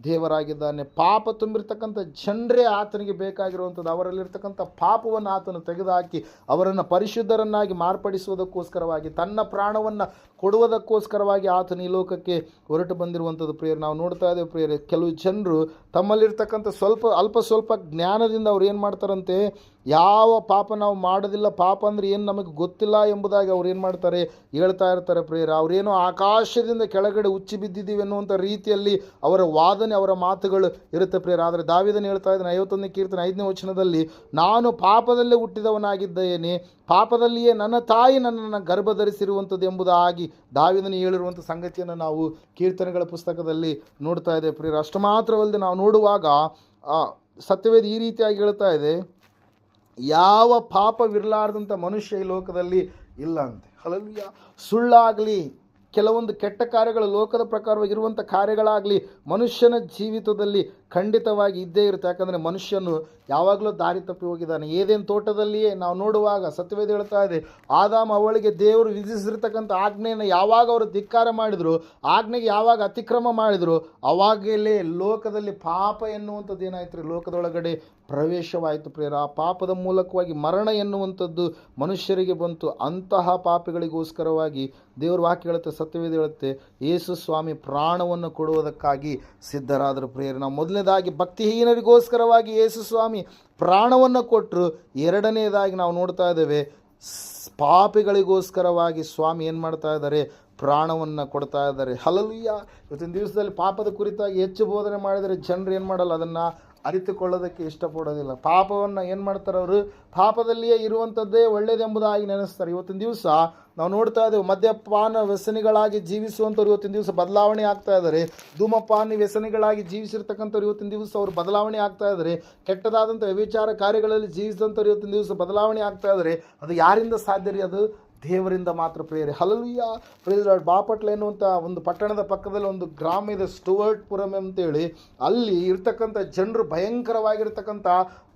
ದೇವರಾಗಿದ್ದಾನೆ, ಪಾಪ ತುಂಬಿರ್ತಕ್ಕಂಥ ಜನರೇ ಆತನಿಗೆ ಬೇಕಾಗಿರುವಂಥದ್ದು, ಅವರಲ್ಲಿರ್ತಕ್ಕಂಥ ಪಾಪವನ್ನು ಆತನು ತೆಗೆದುಹಾಕಿ ಅವರನ್ನು ಪರಿಶುದ್ಧರನ್ನಾಗಿ ಮಾರ್ಪಡಿಸುವುದಕ್ಕೋಸ್ಕರವಾಗಿ, ತನ್ನ ಪ್ರಾಣವನ್ನು ಕೊಡುವುದಕ್ಕೋಸ್ಕರವಾಗಿ ಆತನ ಈ ಲೋಕಕ್ಕೆ ಹೊರಟು ಬಂದಿರುವಂಥದ್ದು. ಪ್ರೇರ ನಾವು ನೋಡ್ತಾ ಇದ್ದೇವೆ ಪ್ರಿಯರೇ, ಕೆಲವು ಜನರು ತಮ್ಮಲ್ಲಿರ್ತಕ್ಕಂಥ ಸ್ವಲ್ಪ, ಅಲ್ಪ ಸ್ವಲ್ಪ ಜ್ಞಾನದಿಂದ ಅವ್ರು ಏನು ಮಾಡ್ತಾರಂತೆ, ಯಾವ ಪಾಪ ನಾವು ಮಾಡೋದಿಲ್ಲ, ಪಾಪ ಅಂದರೆ ಏನು ನಮಗೆ ಗೊತ್ತಿಲ್ಲ ಎಂಬುದಾಗಿ ಅವ್ರು ಏನು ಮಾಡ್ತಾರೆ, ಹೇಳ್ತಾ ಇರ್ತಾರೆ ಪ್ರೇರ ಅವರೇನೋ ಆಕಾಶದಿಂದ ಕೆಳಗಡೆ ಉಚ್ಚಿ ಬಿದ್ದಿದ್ದೀವಿ ಅನ್ನುವಂಥ ರೀತಿಯಲ್ಲಿ ಅವರ ವಾದನೆ, ಅವರ ಮಾತುಗಳು ಇರುತ್ತೆ ಪ್ರಿಯರ. ಆದರೆ ದಾವಿದನ ಹೇಳ್ತಾ ಇದ್ದಾನೆ, ಐವತ್ತೊಂದನೇ ಕೀರ್ತನೆ ಐದನೇ ವಚನದಲ್ಲಿ, ನಾನು ಪಾಪದಲ್ಲೇ ಹುಟ್ಟಿದವನಾಗಿದ್ದೇನೆ, ಪಾಪದಲ್ಲಿಯೇ ನನ್ನ ತಾಯಿ ನನ್ನನ್ನು ಗರ್ಭಧರಿಸಿರುವಂಥದ್ದು ಎಂಬುದಾಗಿ ದಾವಿದನು ಹೇಳಿರುವಂಥ ಸಂಗತಿಯನ್ನು ನಾವು ಕೀರ್ತನೆಗಳ ಪುಸ್ತಕದಲ್ಲಿ ನೋಡ್ತಾ ಇದ್ದೇವೆ ಪ್ರಿಯರ. ಅಷ್ಟು ಮಾತ್ರವಲ್ಲದೆ ನಾವು ನೋಡುವಾಗ ಸತ್ಯವೇದ ಈ ರೀತಿಯಾಗಿ ಹೇಳ್ತಾ ಇದೆ, ಯಾವ ಪಾಪವಿರಲಾರ್ದಂಥ ಮನುಷ್ಯ ಈ ಲೋಕದಲ್ಲಿ ಇಲ್ಲ ಅಂತೆ. ಹಲಲಿಯ ಸುಳ್ಳಾಗಲಿ ಕೆಲವೊಂದು ಕೆಟ್ಟ ಕಾರ್ಯಗಳು ಲೋಕದ ಪ್ರಕಾರವಾಗಿರುವಂಥ ಕಾರ್ಯಗಳಾಗಲಿ ಮನುಷ್ಯನ ಜೀವಿತದಲ್ಲಿ ಖಂಡಿತವಾಗಿ ಇದ್ದೇ ಇರುತ್ತೆ. ಯಾಕಂದರೆ ಮನುಷ್ಯನು ಯಾವಾಗಲೂ ದಾರಿ ತಪ್ಪಿ ಹೋಗಿದ್ದಾನೆ. ಏದೇನು ತೋಟದಲ್ಲಿಯೇ ನಾವು ನೋಡುವಾಗ ಸತ್ಯವೇದ ಹೇಳ್ತಾ ಇದೆ, ಆದಾಮ ಅವಳಿಗೆ ದೇವರು ವಿಧಿಸಿರ್ತಕ್ಕಂಥ ಆಜ್ಞೆಯನ್ನು ಯಾವಾಗ ಅವರು ಧಿಕ್ಕಾರ ಮಾಡಿದ್ರು, ಆಜ್ಞೆಗೆ ಯಾವಾಗ ಅತಿಕ್ರಮ ಮಾಡಿದ್ರು, ಅವಾಗಲೇ ಲೋಕದಲ್ಲಿ ಪಾಪ ಎನ್ನುವಂಥದ್ದು ಏನಾಯ್ತು ರೀ? ಲೋಕದೊಳಗಡೆ ಪ್ರವೇಶವಾಯಿತು ಪ್ರೇರ ಆ ಪಾಪದ ಮೂಲಕವಾಗಿ ಮರಣ ಎನ್ನುವಂಥದ್ದು ಮನುಷ್ಯರಿಗೆ ಬಂತು. ಅಂತಹ ಪಾಪಿಗಳಿಗೋಸ್ಕರವಾಗಿ ದೇವ್ರ ವಾಕ್ಯ ಹೇಳುತ್ತೆ, ಸತ್ಯವೇದ ಹೇಳುತ್ತೆ ಯೇಸು ಸ್ವಾಮಿ ಪ್ರಾಣವನ್ನು ಕೊಡುವುದಕ್ಕಾಗಿ ಸಿದ್ಧರಾದರು ಪ್ರೇರ ನಾವು ಮೊದಲನೇದಾಗಿ ಭಕ್ತಿಹೀನರಿಗೋಸ್ಕರವಾಗಿ ಯೇಸು ಸ್ವಾಮಿ ಪ್ರಾಣವನ್ನು ಕೊಟ್ಟರು. ಎರಡನೇದಾಗಿ ನಾವು ನೋಡ್ತಾ ಇದ್ದೇವೆ, ಪಾಪಿಗಳಿಗೋಸ್ಕರವಾಗಿ ಸ್ವಾಮಿ ಏನು ಮಾಡ್ತಾ ಇದ್ದಾರೆ? ಪ್ರಾಣವನ್ನು ಕೊಡ್ತಾ ಇದ್ದಾರೆ. ಹಲಲುಯ್ಯ ಇವತ್ತಿನ ದಿವಸದಲ್ಲಿ ಪಾಪದ ಕುರಿತಾಗಿ ಹೆಚ್ಚು ಬೋಧನೆ ಮಾಡಿದರೆ ಜನರು ಏನು ಮಾಡಲ್ಲ? ಅದನ್ನು ಅರಿತುಕೊಳ್ಳೋದಕ್ಕೆ ಇಷ್ಟಪಡೋದಿಲ್ಲ. ಪಾಪವನ್ನು ಏನು ಮಾಡ್ತಾರೆ ಅವರು? ಪಾಪದಲ್ಲಿಯೇ ಇರುವಂಥದ್ದೇ ಒಳ್ಳೆಯದೆಂಬುದಾಗಿ ನೆನೆಸ್ತಾರೆ. ಇವತ್ತಿನ ದಿವಸ ನಾವು ನೋಡ್ತಾ ಇದ್ದೇವೆ, ಮದ್ಯಪಾನ ವ್ಯಸನಿಗಳಾಗಿ ಜೀವಿಸುವಂಥವ್ರು ಇವತ್ತಿನ ದಿವಸ ಬದಲಾವಣೆ ಆಗ್ತಾ ಇದ್ದಾರೆ. ಧೂಮಪಾನಿ ವ್ಯಸನಿಗಳಾಗಿ ಜೀವಿಸಿರ್ತಕ್ಕಂಥವ್ರು ಇವತ್ತಿನ ದಿವಸ ಅವರು ಬದಲಾವಣೆ ಆಗ್ತಾ ಇದ್ದಾರೆ. ಕೆಟ್ಟದಾದಂಥ ವ್ಯವಿಚಾರ ಕಾರ್ಯಗಳಲ್ಲಿ ಜೀವಿಸಿದಂಥವ್ರು ಇವತ್ತಿನ ದಿವಸ ಬದಲಾವಣೆ ಆಗ್ತಾ ಇದ್ದಾರೆ. ಅದು ಯಾರಿಂದ ಸಾಧ್ಯ ರೀ ಅದು? ದೇವರಿಂದ ಮಾತ್ರ ಪ್ರೇರೆ ಹಲಲುಯ್ಯ ಪ್ರೇಸ್ ಬಾಪಟ್ಲ ಎನ್ನುವಂಥ ಒಂದು ಪಟ್ಟಣದ ಪಕ್ಕದಲ್ಲಿ ಒಂದು ಗ್ರಾಮ ಇದೆ ಸ್ಟುವರ್ಟ್ಪುರಂ ಅಂತೇಳಿ. ಅಲ್ಲಿ ಇರ್ತಕ್ಕಂಥ ಜನರು ಭಯಂಕರವಾಗಿರ್ತಕ್ಕಂಥ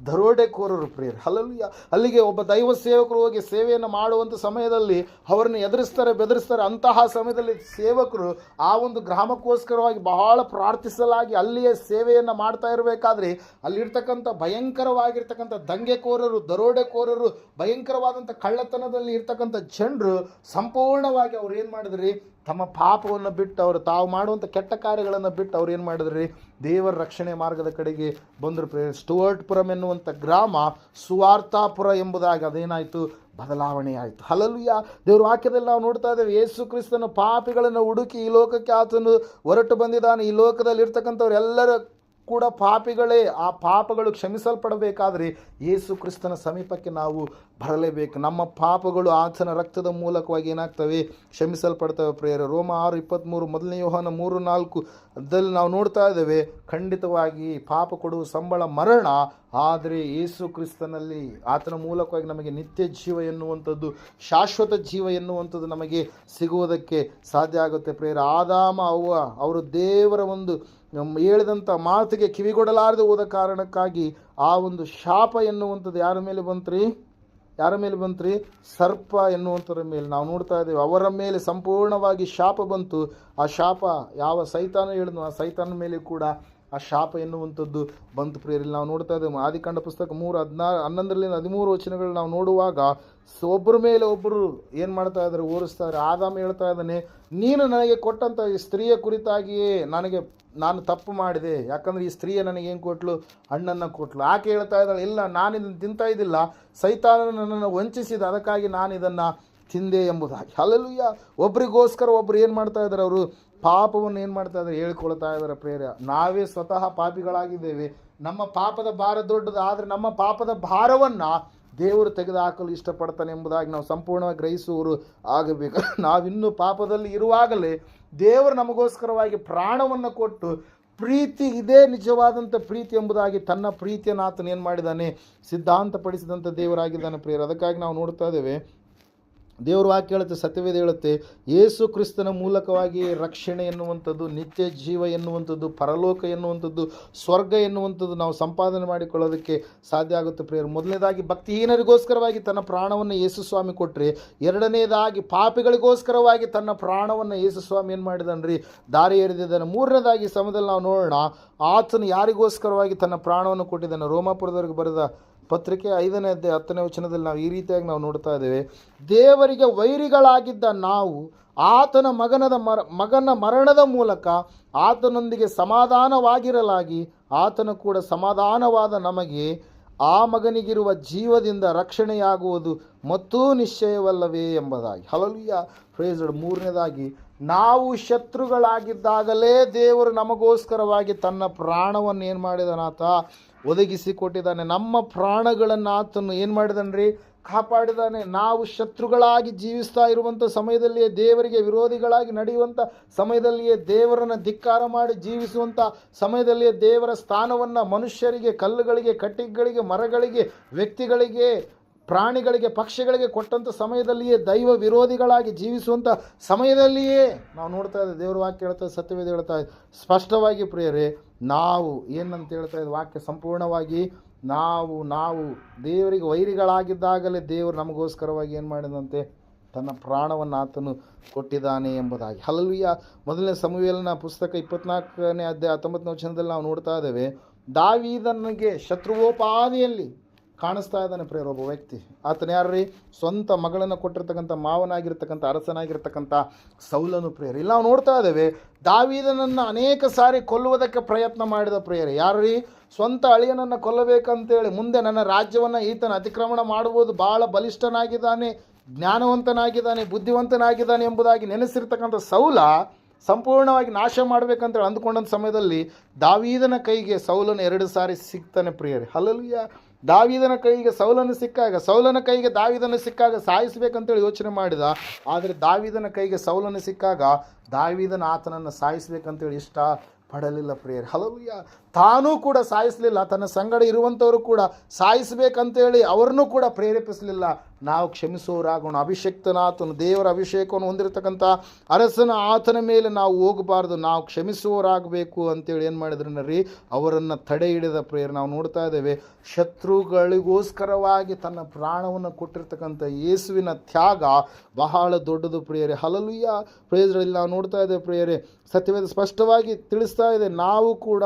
ದರೋಡೆಕೋರರು ಪ್ರೇರೆ ಹಲಲುಯ್ಯ ಅಲ್ಲಿಗೆ ಒಬ್ಬ ದೈವ ಸೇವಕರು ಹೋಗಿ ಸೇವೆಯನ್ನು ಮಾಡುವಂಥ ಸಮಯದಲ್ಲಿ ಅವರನ್ನು ಎದುರಿಸ್ತಾರೆ, ಬೆದರಿಸ್ತಾರೆ. ಅಂತಹ ಸಮಯದಲ್ಲಿ ಸೇವಕರು ಆ ಒಂದು ಗ್ರಾಮಕ್ಕೋಸ್ಕರವಾಗಿ ಬಹಳ ಪ್ರಾರ್ಥಿಸಲಾಗಿ ಅಲ್ಲಿಯ ಸೇವೆಯನ್ನು ಮಾಡ್ತಾ ಇರಬೇಕಾದ್ರೆ ಅಲ್ಲಿರ್ತಕ್ಕಂಥ ಭಯಂಕರವಾಗಿರ್ತಕ್ಕಂಥ ದಂಗೆಕೋರರು, ದರೋಡೆಕೋರರು, ಭಯಂಕರವಾದಂಥ ಕಳ್ಳತನದಲ್ಲಿ ಇರ್ತಕ್ಕಂಥ ಜನರು ಸಂಪೂರ್ಣವಾಗಿ ಅವ್ರು ಏನು ಮಾಡಿದ್ರಿ? ತಮ್ಮ ಪಾಪವನ್ನು ಬಿಟ್ಟು ಅವರು ತಾವು ಮಾಡುವಂಥ ಕೆಟ್ಟ ಕಾರ್ಯಗಳನ್ನು ಬಿಟ್ಟು ಅವ್ರು ಏನು ಮಾಡಿದ್ರಿ? ದೇವರ ರಕ್ಷಣೆ ಮಾರ್ಗದ ಕಡೆಗೆ ಬಂದರು ಪ್ರೇ ಸ್ಟುವರ್ಟ್ಪುರಂ ಎನ್ನುವಂಥ ಗ್ರಾಮ ಸುವಾರ್ತಾಪುರ ಎಂಬುದಾಗಿ ಅದೇನಾಯಿತು? ಬದಲಾವಣೆ ಆಯಿತು. ಹಲಲುಯ್ಯ ದೇವ್ರ ವಾಕ್ಯದಲ್ಲಿ ನಾವು ನೋಡ್ತಾ ಇದ್ದೇವೆ, ಯೇಸು ಕ್ರಿಸ್ತನ ಪಾಪಿಗಳನ್ನು ಹುಡುಕಿ ಈ ಲೋಕಕ್ಕೆ ಆತನು ಹೊರಟು ಬಂದಿದ್ದಾನೆ. ಈ ಲೋಕದಲ್ಲಿ ಇರ್ತಕ್ಕಂಥವ್ರು ಎಲ್ಲರ ಕೂಡ ಪಾಪಿಗಳೇ, ಆ ಪಾಪಗಳು ಕ್ಷಮಿಸಲ್ಪಡಬೇಕಾದ್ರೆ ಯೇಸು ಕ್ರಿಸ್ತನ ಸಮೀಪಕ್ಕೆ ನಾವು ಬರಲೇಬೇಕು. ನಮ್ಮ ಪಾಪಗಳು ಆತನ ರಕ್ತದ ಮೂಲಕವಾಗಿ ಏನಾಗ್ತವೆ? ಕ್ಷಮಿಸಲ್ಪಡ್ತವೆ ಪ್ರೇರ ರೋಮ ಆರು ಇಪ್ಪತ್ತ್ಮೂರು ಮೊದಲನೇ ಯೋಹನ ಮೂರು ನಾಲ್ಕು ಅದಲ್ಲಿ ನಾವು ನೋಡ್ತಾ ಇದ್ದೇವೆ, ಖಂಡಿತವಾಗಿ ಪಾಪ ಕೊಡುವ ಸಂಬಳ ಮರಣ, ಆದರೆ ಯೇಸು ಕ್ರಿಸ್ತನಲ್ಲಿ ಆತನ ಮೂಲಕವಾಗಿ ನಮಗೆ ನಿತ್ಯ ಜೀವ ಎನ್ನುವಂಥದ್ದು, ಶಾಶ್ವತ ಜೀವ ಎನ್ನುವಂಥದ್ದು ನಮಗೆ ಸಿಗುವುದಕ್ಕೆ ಸಾಧ್ಯ ಆಗುತ್ತೆ ಪ್ರೇರ ಆದಾಮ, ಅವ್ವ, ಅವರು ದೇವರ ಒಂದು ನಮ್ಮ ಹೇಳಿದಂಥ ಮಾತಿಗೆ ಕಿವಿಗೊಡಲಾರದೆ ಹೋದ ಕಾರಣಕ್ಕಾಗಿ ಆ ಒಂದು ಶಾಪ ಎನ್ನುವಂಥದ್ದು ಯಾರ ಮೇಲೆ ಬಂತ್ರಿ? ಯಾರ ಮೇಲೆ ಬಂತ್ರಿ? ಸರ್ಪ ಎನ್ನುವಂಥರ ಮೇಲೆ. ನಾವು ನೋಡ್ತಾ ಇದ್ದೇವೆ, ಅವರ ಮೇಲೆ ಸಂಪೂರ್ಣವಾಗಿ ಶಾಪ ಬಂತು. ಆ ಶಾಪ ಯಾವ ಸೈತಾನ ಹೇಳಿದ್ನೋ, ಆ ಸೈತಾನ ಮೇಲೆ ಕೂಡ ಆ ಶಾಪ ಎನ್ನುವಂಥದ್ದು ಬಂತು ಪ್ರಿಯರಲ್ಲಿ ನಾವು ನೋಡ್ತಾ ಇದ್ದೇವೆ. ಆದಿಕಾಂಡ ಪುಸ್ತಕ ಮೂರು ಹದಿನಾರು ಹನ್ನೊಂದರಲ್ಲಿ ಹದಿಮೂರು ವಚನಗಳು ನಾವು ನೋಡುವಾಗ ಒಬ್ಬರ ಮೇಲೆ ಒಬ್ಬರು ಏನು ಮಾಡ್ತಾ ಇದ್ದಾರೆ? ಓರಿಸ್ತಾರೆ. ಆದಾಮ ಹೇಳ್ತಾ ಇದ್ದಾನೆ, ನೀನು ನನಗೆ ಕೊಟ್ಟಂಥ ಈ ಸ್ತ್ರೀಯ ಕುರಿತಾಗಿಯೇ ನನಗೆ ನಾನು ತಪ್ಪು ಮಾಡಿದೆ. ಯಾಕಂದರೆ ಈ ಸ್ತ್ರೀಯ ನನಗೆ ಏನು ಕೊಟ್ಲು? ಹಣ್ಣನ್ನು ಕೊಟ್ಲು. ಆಕೆ ಹೇಳ್ತಾ ಇದ್ದಾಳೆ, ಇಲ್ಲ, ನಾನು ಇದನ್ನು ತಿಂತಾ ಇದ್ದಿಲ್ಲ. ಸೈತಾನ ನನ್ನನ್ನು ವಂಚಿಸಿದ, ಅದಕ್ಕಾಗಿ ನಾನು ಇದನ್ನು ತಿಂದೆ ಎಂಬುದಾಗಿ. ಅಲ್ಲೆಲ್ಲೂಯ್ಯ ಒಬ್ರಿಗೋಸ್ಕರ ಒಬ್ಬರು ಏನು ಮಾಡ್ತಾ ಇದ್ದಾರೆ ಅವರು? ಪಾಪವನ್ನು ಏನು ಮಾಡ್ತಾ ಇದ್ದಾರೆ? ಹೇಳ್ಕೊಳ್ತಾ ಇದ್ದಾರೆ ಪ್ರೇರ ನಾವೇ ಸ್ವತಃ ಪಾಪಿಗಳಾಗಿದ್ದೇವೆ. ನಮ್ಮ ಪಾಪದ ಭಾರ ದೊಡ್ಡದು, ಆದರೆ ನಮ್ಮ ಪಾಪದ ಭಾರವನ್ನು ದೇವರು ತೆಗೆದುಹಾಕಲು ಇಷ್ಟಪಡ್ತಾನೆ ಎಂಬುದಾಗಿ ನಾವು ಸಂಪೂರ್ಣವಾಗಿ ಗ್ರಹಿಸುವರು ಆಗಬೇಕು. ನಾವಿನ್ನೂ ಪಾಪದಲ್ಲಿ ಇರುವಾಗಲೇ ದೇವರು ನಮಗೋಸ್ಕರವಾಗಿ ಪ್ರಾಣವನ್ನು ಕೊಟ್ಟು ಪ್ರೀತಿ ಇದೇ ನಿಜವಾದಂಥ ಪ್ರೀತಿ ಎಂಬುದಾಗಿ ತನ್ನ ಪ್ರೀತಿಯನ್ನು ಆತನೇನು ಮಾಡಿದ್ದಾನೆ? ಸಿದ್ಧಾಂತಪಡಿಸಿದಂಥ ದೇವರಾಗಿದ್ದಾನೆ ಪ್ರೇರ ಅದಕ್ಕಾಗಿ ನಾವು ನೋಡ್ತಾ ಇದ್ದೇವೆ ದೇವರು ವಾಕ್ಯ ಹೇಳುತ್ತೆ ಸತ್ಯವೇದ ಹೇಳುತ್ತೆ, ಯೇಸು ಕ್ರಿಸ್ತನ ಮೂಲಕವಾಗಿ ರಕ್ಷಣೆ ಎನ್ನುವಂಥದ್ದು, ನಿತ್ಯ ಜೀವ ಎನ್ನುವಂಥದ್ದು, ಪರಲೋಕ ಎನ್ನುವಂಥದ್ದು, ಸ್ವರ್ಗ ಎನ್ನುವಂಥದ್ದು ನಾವು ಸಂಪಾದನೆ ಮಾಡಿಕೊಳ್ಳೋದಕ್ಕೆ ಸಾಧ್ಯ ಆಗುತ್ತೆ ಪ್ರಿಯರು. ಮೊದಲನೇದಾಗಿ ಭಕ್ತಿಹೀನರಿಗೋಸ್ಕರವಾಗಿ ತನ್ನ ಪ್ರಾಣವನ್ನು ಯೇಸು ಸ್ವಾಮಿ ಕೊಟ್ಟರೆ ಎರಡನೇದಾಗಿ ಪಾಪಿಗಳಿಗೋಸ್ಕರವಾಗಿ ತನ್ನ ಪ್ರಾಣವನ್ನು ಯೇಸು ಸ್ವಾಮಿ ಏನು ಮಾಡಿದನ್ರಿ? ದಾರಿ ಎರೆದಿದ್ದಾನೆ ಮೂರನೇದಾಗಿ ಸಮಯದಲ್ಲಿ ನಾವು ನೋಡೋಣ, ಆತನು ಯಾರಿಗೋಸ್ಕರವಾಗಿ ತನ್ನ ಪ್ರಾಣವನ್ನು ಕೊಟ್ಟಿದ್ದಾನೆ? ರೋಮಾಪುರದವರೆಗೆ ಬರೆದ ಪತ್ರಿಕೆ ಐದನೇ ಅಧ್ಯಾಯ ಹತ್ತನೇ ವಚನದಲ್ಲಿ ನಾವು ಈ ರೀತಿಯಾಗಿ ನಾವು ನೋಡ್ತಾ ಇದ್ದೇವೆ, ದೇವರಿಗೆ ವೈರಿಗಳಾಗಿದ್ದ ನಾವು ಆತನ ಮಗನದ ಮರ, ಮಗನ ಮರಣದ ಮೂಲಕ ಆತನೊಂದಿಗೆ ಸಮಾಧಾನವಾಗಿರಲಾಗಿ ಆತನ ಕೂಡ ಸಮಾಧಾನವಾದ ನಮಗೆ ಆ ಮಗನಿಗಿರುವ ಜೀವದಿಂದ ರಕ್ಷಣೆಯಾಗುವುದು ಮತ್ತೂ ನಿಶ್ಚಯವಲ್ಲವೇ ಎಂಬುದಾಗಿ. ಹಲಲಿಯ ಫ್ರೇಸ್ಡ್ ಮೂರನೇದಾಗಿ, ನಾವು ಶತ್ರುಗಳಾಗಿದ್ದಾಗಲೇ ದೇವರು ನಮಗೋಸ್ಕರವಾಗಿ ತನ್ನ ಪ್ರಾಣವನ್ನು ಏನು ಮಾಡಿದನಾತ? ಒದಗಿಸಿ ಕೊಟ್ಟಿದ್ದಾನೆ ನಮ್ಮ ಪ್ರಾಣಗಳನ್ನು ಆತನು ಏನು ಮಾಡಿದನ್ರಿ? ಕಾಪಾಡಿದಾನೆ. ನಾವು ಶತ್ರುಗಳಾಗಿ ಜೀವಿಸ್ತಾ ಇರುವಂಥ ಸಮಯದಲ್ಲಿಯೇ ದೇವರಿಗೆ ವಿರೋಧಿಗಳಾಗಿ ನಡೆಯುವಂಥ ಸಮಯದಲ್ಲಿಯೇ ದೇವರನ್ನು ಧಿಕ್ಕಾರ ಮಾಡಿ ಜೀವಿಸುವಂಥ ಸಮಯದಲ್ಲಿಯೇ ದೇವರ ಸ್ಥಾನವನ್ನು ಮನುಷ್ಯರಿಗೆ, ಕಲ್ಲುಗಳಿಗೆ, ಕಟ್ಟಿಗೆಗಳಿಗೆ, ಮರಗಳಿಗೆ, ವ್ಯಕ್ತಿಗಳಿಗೆ ಪ್ರಾಣಿಗಳಿಗೆ, ಪಕ್ಷಿಗಳಿಗೆ ಕೊಟ್ಟಂಥ ಸಮಯದಲ್ಲಿಯೇ ದೈವ ವಿರೋಧಿಗಳಾಗಿ ಜೀವಿಸುವಂಥ ಸಮಯದಲ್ಲಿಯೇ ನಾವು ನೋಡ್ತಾ ಇದ್ದೇವೆ ದೇವರ ವಾಕ್ಯ ಹೇಳ್ತಾ ಸತ್ಯವೇದ ಹೇಳ್ತಾ ಇದೆ ಸ್ಪಷ್ಟವಾಗಿ ಪ್ರಿಯರೇ, ನಾವು ಏನಂತ ಹೇಳ್ತಾ ಇದ್ದ, ವಾಕ್ಯ ಸಂಪೂರ್ಣವಾಗಿ ನಾವು ನಾವು ದೇವರಿಗೆ ವೈರಿಗಳಾಗಿದ್ದಾಗಲೇ ದೇವರು ನಮಗೋಸ್ಕರವಾಗಿ ಏನು ಮಾಡಿದಂತೆ ತನ್ನ ಪ್ರಾಣವನ್ನು ಆತನು ಕೊಟ್ಟಿದ್ದಾನೆ ಎಂಬುದಾಗಿ. ಹಲವಿಯ ಮೊದಲನೇ ಸಮುವೇಲನ ಪುಸ್ತಕ ಇಪ್ಪತ್ನಾಲ್ಕನೇ ಅಧ್ಯಾಯ ಹತ್ತೊಂಬತ್ತನೇ ವಚನದಲ್ಲಿ ನಾವು ನೋಡ್ತಾ ಇದ್ದೇವೆ, ದಾವಿದನಿಗೆ ಶತ್ರುವೋಪಾದಿಯಲ್ಲಿ ಕಾಣಿಸ್ತಾ ಇದ್ದಾನೆ ಪ್ರೇರ ಒಬ್ಬ ವ್ಯಕ್ತಿ. ಆತನ ಯಾರ್ರಿ? ಸ್ವಂತ ಮಗಳನ್ನು ಕೊಟ್ಟಿರ್ತಕ್ಕಂಥ, ಮಾವನಾಗಿರ್ತಕ್ಕಂಥ, ಅರಸನಾಗಿರ್ತಕ್ಕಂಥ ಸೌಲನು ಪ್ರೇಯರ್. ಇಲ್ಲ ನಾವು ನೋಡ್ತಾ ಇದ್ದೇವೆ, ದಾವಿದನನ್ನು ಅನೇಕ ಸಾರಿ ಕೊಲ್ಲುವುದಕ್ಕೆ ಪ್ರಯತ್ನ ಮಾಡಿದ ಪ್ರೇಯರ್. ಯಾರ್ರಿ? ಸ್ವಂತ ಅಳಿಯನನ್ನು ಕೊಲ್ಲಬೇಕಂತೇಳಿ ಮುಂದೆ ನನ್ನ ರಾಜ್ಯವನ್ನು ಈತನ ಅತಿಕ್ರಮಣ ಮಾಡುವುದು ಭಾಳ ಬಲಿಷ್ಠನಾಗಿದ್ದಾನೆ, ಜ್ಞಾನವಂತನಾಗಿದ್ದಾನೆ, ಬುದ್ಧಿವಂತನಾಗಿದ್ದಾನೆ ಎಂಬುದಾಗಿ ನೆನೆಸಿರ್ತಕ್ಕಂಥ ಸೌಲ ಸಂಪೂರ್ಣವಾಗಿ ನಾಶ ಮಾಡ್ಬೇಕಂತೇಳಿ ಅಂದುಕೊಂಡಂಥ ಸಮಯದಲ್ಲಿ ದಾವೀದನ ಕೈಗೆ ಸೌಲನ ಎರಡು ಸಾರಿ ಸಿಗ್ತಾನೆ ಪ್ರಿಯರಿ. ಹಲಲಿಯ ದಾವೀದನ ಕೈಗೆ ಸೌಲನ್ನು ಸಿಕ್ಕಾಗ, ಸೌಲನ ಕೈಗೆ ದಾವಿದನ ಸಿಕ್ಕಾಗ ಸಾಯಿಸಬೇಕಂತೇಳಿ ಯೋಚನೆ ಮಾಡಿದ, ಆದರೆ ದಾವಿದನ ಕೈಗೆ ಸೌಲನ್ನು ಸಿಕ್ಕಾಗ ದಾವಿದನ ಆತನನ್ನು ಸಾಯಿಸಬೇಕಂತೇಳಿ ಇಷ್ಟ ಪಡಲಿಲ್ಲ ಪ್ರೇಯರ್. ಹಲವಿಯ ತಾನೂ ಕೂಡ ಸಾಯಿಸಲಿಲ್ಲ, ತನ್ನ ಸಂಗಡ ಇರುವಂಥವರು ಕೂಡ ಸಾಯಿಸಬೇಕಂತೇಳಿ ಅವ್ರನ್ನೂ ಕೂಡ ಪ್ರೇರೇಪಿಸಲಿಲ್ಲ. ನಾವು ಕ್ಷಮಿಸೋರಾಗೋಣ, ಅಭಿಷಕ್ತನಾತನು, ದೇವರ ಅಭಿಷೇಕವನ್ನು ಹೊಂದಿರತಕ್ಕಂಥ ಅರಸನ ಆತನ ಮೇಲೆ ನಾವು ಹೋಗಬಾರ್ದು, ನಾವು ಕ್ಷಮಿಸುವವರಾಗಬೇಕು ಅಂತೇಳಿ ಏನು ಮಾಡಿದ್ರು ರೀ ಅವರನ್ನು ತಡೆ ಹಿಡಿದ ಪ್ರೇಯರ್ ನಾವು ನೋಡ್ತಾ ಇದ್ದೇವೆ. ಶತ್ರುಗಳಿಗೋಸ್ಕರವಾಗಿ ತನ್ನ ಪ್ರಾಣವನ್ನು ಕೊಟ್ಟಿರ್ತಕ್ಕಂಥ ಯೇಸುವಿನ ತ್ಯಾಗ ಬಹಳ ದೊಡ್ಡದು ಪ್ರಿಯರೇ. ಹಲಲುಯ್ಯ ಪ್ರೇಯರ್ಗಳಲ್ಲಿ ನಾವು ನೋಡ್ತಾ ಇದ್ದೇವೆ ಪ್ರಿಯರೇ. ಸತ್ಯವೇದ ಸ್ಪಷ್ಟವಾಗಿ ತಿಳಿಸ್ತಾ ಇದೆ, ನಾವು ಕೂಡ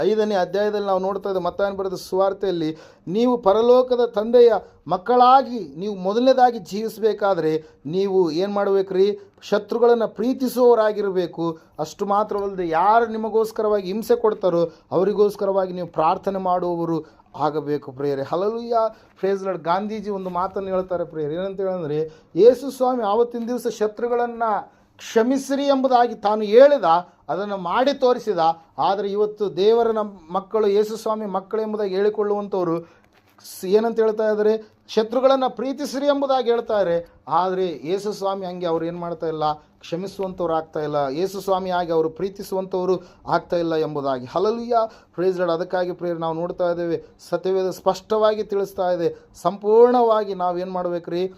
ಐದನೇ ಅಧ್ಯಾಯದಲ್ಲಿ ನಾವು ನೋಡ್ತಾ ಇದ್ದೇವೆ, ಮತ್ತಾಯನ ಬರೆದ ಸುವಾರ್ತೆಯಲ್ಲಿ, ನೀವು ಪರಲೋಕದ ತಂದೆಯ ಮಕ್ಕಳಾಗಿ, ನೀವು ಮೊದಲನೇದಾಗಿ ಜೀವಿಸಬೇಕಾದ್ರೆ ನೀವು ಏನು ಮಾಡಬೇಕ್ರಿ? ಶತ್ರುಗಳನ್ನು ಪ್ರೀತಿಸುವವರಾಗಿರಬೇಕು. ಅಷ್ಟು ಮಾತ್ರವಲ್ಲದೆ ಯಾರು ನಿಮಗೋಸ್ಕರವಾಗಿ ಹಿಂಸೆ ಕೊಡ್ತಾರೋ, ಅವರಿಗೋಸ್ಕರವಾಗಿ ನೀವು ಪ್ರಾರ್ಥನೆ ಮಾಡುವವರು ಆಗಬೇಕು ಪ್ರೇಯರೆ. ಹಲಲುಯ್ಯ ಫ್ರೇಸ್ ಲಾರ್ಡ್ ಗಾಂಧೀಜಿ ಒಂದು ಮಾತನ್ನು ಹೇಳ್ತಾರೆ ಪ್ರೇಯರ್. ಏನಂತ ಹೇಳಿದ್ರೆ, ಯೇಸು ಸ್ವಾಮಿ, ಆವತ್ತಿನ ದಿವಸ ಶತ್ರುಗಳನ್ನು ಕ್ಷಮಿಸಿರಿ ಎಂಬುದಾಗಿ ತಾನು ಹೇಳಿದ ಅದನ್ನು ಮಾಡಿ ತೋರಿಸಿದ. ಆದರೆ ಇವತ್ತು ದೇವರ ನಮ್ಮ ಮಕ್ಕಳು ಯೇಸುಸ್ವಾಮಿ ಮಕ್ಕಳು ಎಂಬುದಾಗಿ ಹೇಳಿಕೊಳ್ಳುವಂಥವ್ರು ಏನಂತ ಹೇಳ್ತಾ ಇದ್ದಾರೆ? ಶತ್ರುಗಳನ್ನು ಪ್ರೀತಿಸಿರಿ ಎಂಬುದಾಗಿ ಹೇಳ್ತಾರೆ ಆದರೆ ಯೇಸು ಸ್ವಾಮಿ ಹಂಗೆ ಅವ್ರು ಏನು ಮಾಡ್ತಾ ಇಲ್ಲ? ಕ್ಷಮಿಸುವಂಥವ್ರು ಆಗ್ತಾ ಇಲ್ಲ. ಯೇಸು ಸ್ವಾಮಿ ಆಗಿ ಅವರು ಪ್ರೀತಿಸುವಂಥವರು ಆಗ್ತಾ ಇಲ್ಲ ಎಂಬುದಾಗಿ. ಹಲಲುಯ್ಯ ಲಾರ್ಡ್ ಅದಕ್ಕಾಗಿ ಪ್ರೇರ್ ನಾವು ನೋಡ್ತಾ ಇದ್ದೇವೆ. ಸತ್ಯವೇದ ಸ್ಪಷ್ಟವಾಗಿ ತಿಳಿಸ್ತಾ ಇದೆ. ಸಂಪೂರ್ಣವಾಗಿ ನಾವೇನು ಮಾಡ್ಬೇಕ್ರಿ?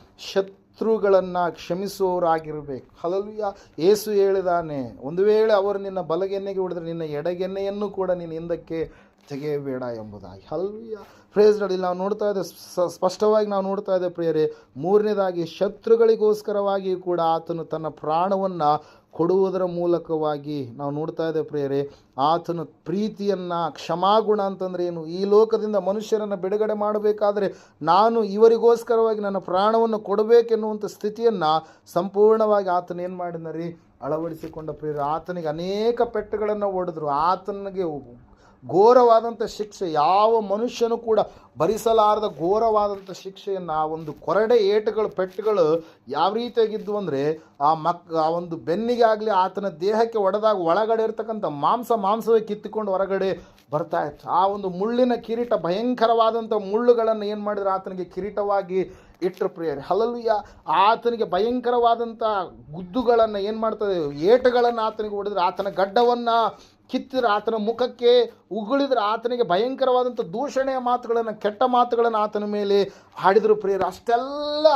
ಶತ್ರುಗಳನ್ನು ಕ್ಷಮಿಸುವವರಾಗಿರಬೇಕು. ಹಲಲುಯ್ಯ ಏಸು ಹೇಳಿದಾನೆ, ಒಂದು ವೇಳೆ ಅವರು ನಿನ್ನ ಬಲಗೆನ್ನೆಗೆ ಹೊಡೆದ್ರೆ ನಿನ್ನ ಎಡಗೆನ್ನೆಯನ್ನು ಕೂಡ ನೀನು ಹಿಂದಕ್ಕೆ ತೆಗೆಯಬೇಡ ಎಂಬುದಾಗಿ. ಹಲಲುಯ್ಯ ಫ್ರೇಸ್ ನೋಡಿ ನಾವು ನೋಡ್ತಾ ಇದ್ದೇವೆ ಸ- ಸ್ಪಷ್ಟವಾಗಿ ನಾವು ನೋಡ್ತಾ ಇದ್ದೇವೆ ಪ್ರಿಯರೇ, ಮೂರನೇದಾಗಿ ಶತ್ರುಗಳಿಗೋಸ್ಕರವಾಗಿ ಕೂಡ ಆತನು ತನ್ನ ಪ್ರಾಣವನ್ನು ಕೊಡುವುದರ ಮೂಲಕವಾಗಿ ನಾವು ನೋಡ್ತಾ ಇದ್ದೇವೆ ಪ್ರೇರೆ ಆತನ ಪ್ರೀತಿಯನ್ನು, ಕ್ಷಮಾಗುಣ ಅಂತಂದ್ರೆ ಏನು? ಈ ಲೋಕದಿಂದ ಮನುಷ್ಯರನ್ನು ಬಿಡುಗಡೆ ಮಾಡಬೇಕಾದರೆ ನಾನು ಇವರಿಗೋಸ್ಕರವಾಗಿ ನನ್ನ ಪ್ರಾಣವನ್ನು ಕೊಡಬೇಕೆನ್ನುವಂಥ ಸ್ಥಿತಿಯನ್ನು ಸಂಪೂರ್ಣವಾಗಿ ಆತನ ಏನು ಮಾಡಿದ ರೀ ಅಳವಡಿಸಿಕೊಂಡ ಪ್ರಿಯರು, ಆತನಿಗೆ ಅನೇಕ ಪೆಟ್ಟುಗಳನ್ನು ಒಡೆದ್ರು. ಆತನಿಗೆ ಘೋರವಾದಂಥ ಶಿಕ್ಷೆ, ಯಾವ ಮನುಷ್ಯನು ಕೂಡ ಭರಿಸಲಾರದ ಘೋರವಾದಂಥ ಶಿಕ್ಷೆಯನ್ನು ಆ ಒಂದು ಕೊರಡೆ ಏಟುಗಳು, ಪೆಟ್ಟುಗಳು ಯಾವ ರೀತಿಯಾಗಿದ್ದು ಅಂದರೆ ಆ ಮಕ್, ಆ ಒಂದು ಬೆನ್ನಿಗೆ ಆಗಲಿ ಆತನ ದೇಹಕ್ಕೆ ಒಡೆದಾಗ ಒಳಗಡೆ ಇರ್ತಕ್ಕಂಥ ಮಾಂಸ ಮಾಂಸವೇ ಕಿತ್ತುಕೊಂಡು ಹೊರಗಡೆ ಬರ್ತಾ ಇತ್ತು. ಆ ಒಂದು ಮುಳ್ಳಿನ ಕಿರೀಟ, ಭಯಂಕರವಾದಂಥ ಮುಳ್ಳುಗಳನ್ನು ಏನು ಮಾಡಿದ್ರೆ? ಆತನಿಗೆ ಕಿರೀಟವಾಗಿ ಇಟ್ಟರು ಪ್ರಿಯರಿ. ಹಲಲುಯ್ಯ ಆತನಿಗೆ ಭಯಂಕರವಾದಂಥ ಗುದ್ದುಗಳನ್ನು ಏನು ಮಾಡ್ತದೆ? ಏಟುಗಳನ್ನು ಆತನಿಗೆ ಹೊಡೆದ್ರೆ. ಆತನ ಗಡ್ಡವನ್ನು ಕಿತ್ತಿದ್ರೆ ಆತನ ಮುಖಕ್ಕೆ, ಉಗುಳಿದ್ರೆ ಆತನಿಗೆ ಭಯಂಕರವಾದಂಥ ದೂಷಣೆಯ ಮಾತುಗಳನ್ನು, ಕೆಟ್ಟ ಮಾತುಗಳನ್ನು ಆತನ ಮೇಲೆ ಹಾಡಿದರು. ಪ್ರಿಯರು, ಅಷ್ಟೆಲ್ಲ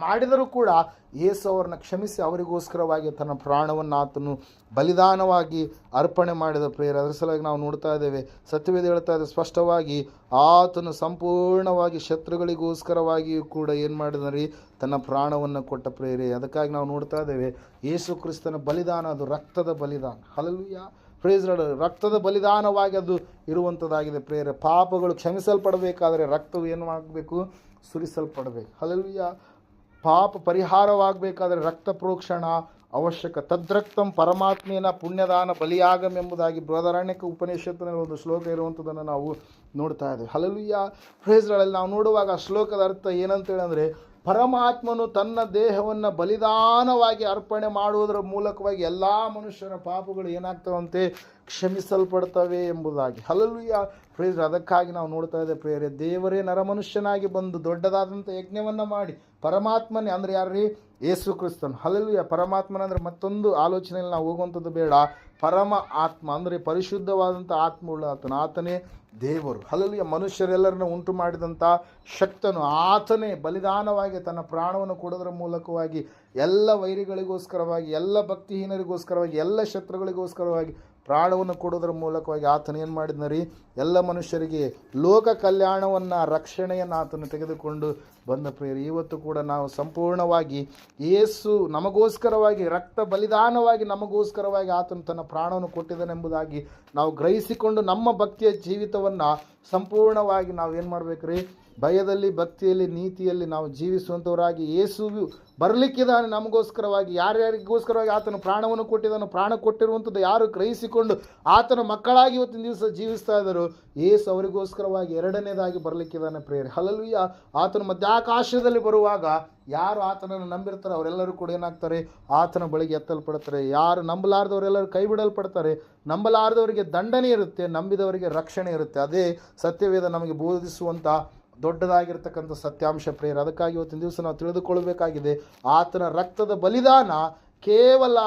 ಮಾಡಿದರೂ ಕೂಡ ಯೇಸು ಅವರನ್ನು ಕ್ಷಮಿಸಿ ಅವರಿಗೋಸ್ಕರವಾಗಿ ತನ್ನ ಪ್ರಾಣವನ್ನು ಆತನು ಬಲಿದಾನವಾಗಿ ಅರ್ಪಣೆ ಮಾಡಿದ. ಪ್ರೇರ ಅದರ ಸಲುವಾಗಿ ನಾವು ನೋಡ್ತಾ ಇದ್ದೇವೆ, ಸತ್ಯವೇದ ಹೇಳ್ತಾ ಇದೆ, ಸ್ಪಷ್ಟವಾಗಿ ಆತನು ಸಂಪೂರ್ಣವಾಗಿ ಶತ್ರುಗಳಿಗೋಸ್ಕರವಾಗಿಯೂ ಕೂಡ ಏನು ಮಾಡಿದರಿ? ತನ್ನ ಪ್ರಾಣವನ್ನು ಕೊಟ್ಟ ಪ್ರೇರೆ ಅದಕ್ಕಾಗಿ ನಾವು ನೋಡ್ತಾ ಇದ್ದೇವೆ, ಯೇಸು ಕ್ರಿಸ್ತನ ಬಲಿದಾನ, ಅದು ರಕ್ತದ ಬಲಿದಾನ. ಹಲಲುಯ್ಯ ಪ್ರೇಸ್ ರಕ್ತದ ಬಲಿದಾನವಾಗಿ ಅದು ಇರುವಂಥದ್ದಾಗಿದೆ ಪ್ರೇರ. ಪಾಪಗಳು ಕ್ಷಮಿಸಲ್ಪಡಬೇಕಾದರೆ ರಕ್ತವು ಏನು ಆಗಬೇಕು? ಸುರಿಸಲ್ಪಡಬೇಕು. ಹಲಲುಯ್ಯ ಪಾಪ ಪರಿಹಾರವಾಗಬೇಕಾದರೆ ರಕ್ತ ಪ್ರೋಕ್ಷಣ ಅವಶ್ಯಕ. ತದ್ರಕ್ತಂ ಪರಮಾತ್ಮೇನ ಪುಣ್ಯದಾನ ಬಲಿಯಾಗಮ್ ಎಂಬುದಾಗಿ ಬೃಹದಾರಣ್ಯಕ ಉಪನಿಷತ್ತಿನಲ್ಲಿ ಒಂದು ಶ್ಲೋಕ ಇರುವಂಥದ್ದನ್ನು ನಾವು ನೋಡ್ತಾ ಇದ್ದೇವೆ. ಹಲಲುಯ್ಯ ಫ್ರೇಸ್ಗಳಲ್ಲಿ ನಾವು ನೋಡುವಾಗ ಆ ಶ್ಲೋಕದ ಅರ್ಥ ಏನಂತೇಳಿ ಅಂದರೆ ಪರಮಾತ್ಮನು ತನ್ನ ದೇಹವನ್ನು ಬಲಿದಾನವಾಗಿ ಅರ್ಪಣೆ ಮಾಡುವುದರ ಮೂಲಕವಾಗಿ ಎಲ್ಲ ಮನುಷ್ಯರ ಪಾಪಗಳು ಏನಾಗ್ತವಂತೆ ಕ್ಷಮಿಸಲ್ಪಡ್ತವೆ ಎಂಬುದಾಗಿ. ಹಲಲುಯ್ಯ ಪ್ರೇರ ಅದಕ್ಕಾಗಿ ನಾವು ನೋಡ್ತಾ ಇದ್ದೇವೆ ಪ್ರೇರೆ ದೇವರೇ ನರಮನುಷ್ಯನಾಗಿ ಬಂದು ದೊಡ್ಡದಾದಂಥ ಯಜ್ಞವನ್ನು ಮಾಡಿ, ಪರಮಾತ್ಮನೇ, ಅಂದರೆ ಯಾರ್ರೀ? ಯೇಸು ಕ್ರಿಸ್ತನ್. ಪರಮಾತ್ಮನ ಅಂದರೆ ಮತ್ತೊಂದು ಆಲೋಚನೆಯಲ್ಲಿ ನಾವು ಹೋಗುವಂಥದ್ದು ಬೇಡ. ಪರಮ ಆತ್ಮ, ಅಂದರೆ ಪರಿಶುದ್ಧವಾದಂಥ ಆತ್ಮ ಉಳ್ಳ ಆತನು. ಆತನೇ ದೇವರು. ಹಲಲಿಯ ಮನುಷ್ಯರೆಲ್ಲರನ್ನು ಉಂಟು ಮಾಡಿದಂಥ ಶಕ್ತನು. ಆತನೇ ಬಲಿದಾನವಾಗಿ ತನ್ನ ಪ್ರಾಣವನ್ನು ಕೊಡೋದ್ರ ಮೂಲಕವಾಗಿ ಎಲ್ಲ ವೈರಿಗಳಿಗೋಸ್ಕರವಾಗಿ, ಎಲ್ಲ ಭಕ್ತಿಹೀನರಿಗೋಸ್ಕರವಾಗಿ, ಎಲ್ಲ ಶತ್ರುಗಳಿಗೋಸ್ಕರವಾಗಿ ಪ್ರಾಣವನ್ನು ಕೊಡೋದ್ರ ಮೂಲಕವಾಗಿ ಆತನ ಏನು ಮಾಡಿದ್ನ ರೀ ಎಲ್ಲ ಮನುಷ್ಯರಿಗೆ ಲೋಕ ಕಲ್ಯಾಣವನ್ನು, ರಕ್ಷಣೆಯನ್ನು ಆತನು ತೆಗೆದುಕೊಂಡು ಬಂದ ಪ್ರಿಯರು, ಇವತ್ತು ಕೂಡ ನಾವು ಸಂಪೂರ್ಣವಾಗಿ ಏಸು ನಮಗೋಸ್ಕರವಾಗಿ, ರಕ್ತ ಬಲಿದಾನವಾಗಿ ನಮಗೋಸ್ಕರವಾಗಿ ಆತನು ತನ್ನ ಪ್ರಾಣವನ್ನು ಕೊಟ್ಟಿದ್ದಾನೆಂಬುದಾಗಿ ನಾವು ಗ್ರಹಿಸಿಕೊಂಡು ನಮ್ಮ ಭಕ್ತಿಯ ಜೀವಿತವನ್ನು ಸಂಪೂರ್ಣವಾಗಿ ನಾವು ಏನು ಮಾಡ್ಬೇಕ್ರಿ? ಭಯದಲ್ಲಿ, ಭಕ್ತಿಯಲ್ಲಿ, ನೀತಿಯಲ್ಲಿ ನಾವು ಜೀವಿಸುವಂಥವರಾಗಿ ಯೇಸು ಬರಲಿಕ್ಕಿದ್ದಾನೆ ನಮಗೋಸ್ಕರವಾಗಿ. ಯಾರ್ಯಾರಿಗೋಸ್ಕರವಾಗಿ ಆತನು ಪ್ರಾಣವನ್ನು ಕೊಟ್ಟಿದ್ದಾನೋ, ಪ್ರಾಣ ಕೊಟ್ಟಿರುವಂಥದ್ದು ಯಾರು ಗ್ರಹಿಸಿಕೊಂಡು ಆತನ ಮಕ್ಕಳಾಗಿ ಇವತ್ತಿನ ದಿವಸ ಜೀವಿಸ್ತಾ ಇದ್ದರು ಏಸು ಅವರಿಗೋಸ್ಕರವಾಗಿ ಎರಡನೇದಾಗಿ ಬರಲಿಕ್ಕಿದ್ದಾನೆ ಪ್ರೇರೆ ಹಲಲುಯ್ಯ ಆತನು ಮಧ್ಯಾಕಾಶದಲ್ಲಿ ಬರುವಾಗ ಯಾರು ಆತನನ್ನು ನಂಬಿರ್ತಾರೆ ಅವರೆಲ್ಲರೂ ಕೂಡ ಏನಾಗ್ತಾರೆ? ಆತನ ಬಳಿಗೆ ಎತ್ತಲ್ಪಡ್ತಾರೆ. ಯಾರು ನಂಬಲಾರ್ದವರೆಲ್ಲರೂ ಕೈ ಬಿಡಲ್ಪಡ್ತಾರೆ ನಂಬಲಾರದವರಿಗೆ ದಂಡನೆ ಇರುತ್ತೆ, ನಂಬಿದವರಿಗೆ ರಕ್ಷಣೆ ಇರುತ್ತೆ. ಅದೇ ಸತ್ಯವೇದ ನಮಗೆ ಬೋಧಿಸುವಂಥ ದೊಡ್ಡದಾಗಿರ್ತಕ್ಕಂಥ ಸತ್ಯಾಂಶ ಪ್ರೇಯರ್, ಅದಕ್ಕಾಗಿ ಇವತ್ತಿನ ದಿವಸ ನಾವು ತಿಳಿದುಕೊಳ್ಳಬೇಕಾಗಿದೆ, ಆತನ ರಕ್ತದ ಬಲಿದಾನ ಕೇವಲ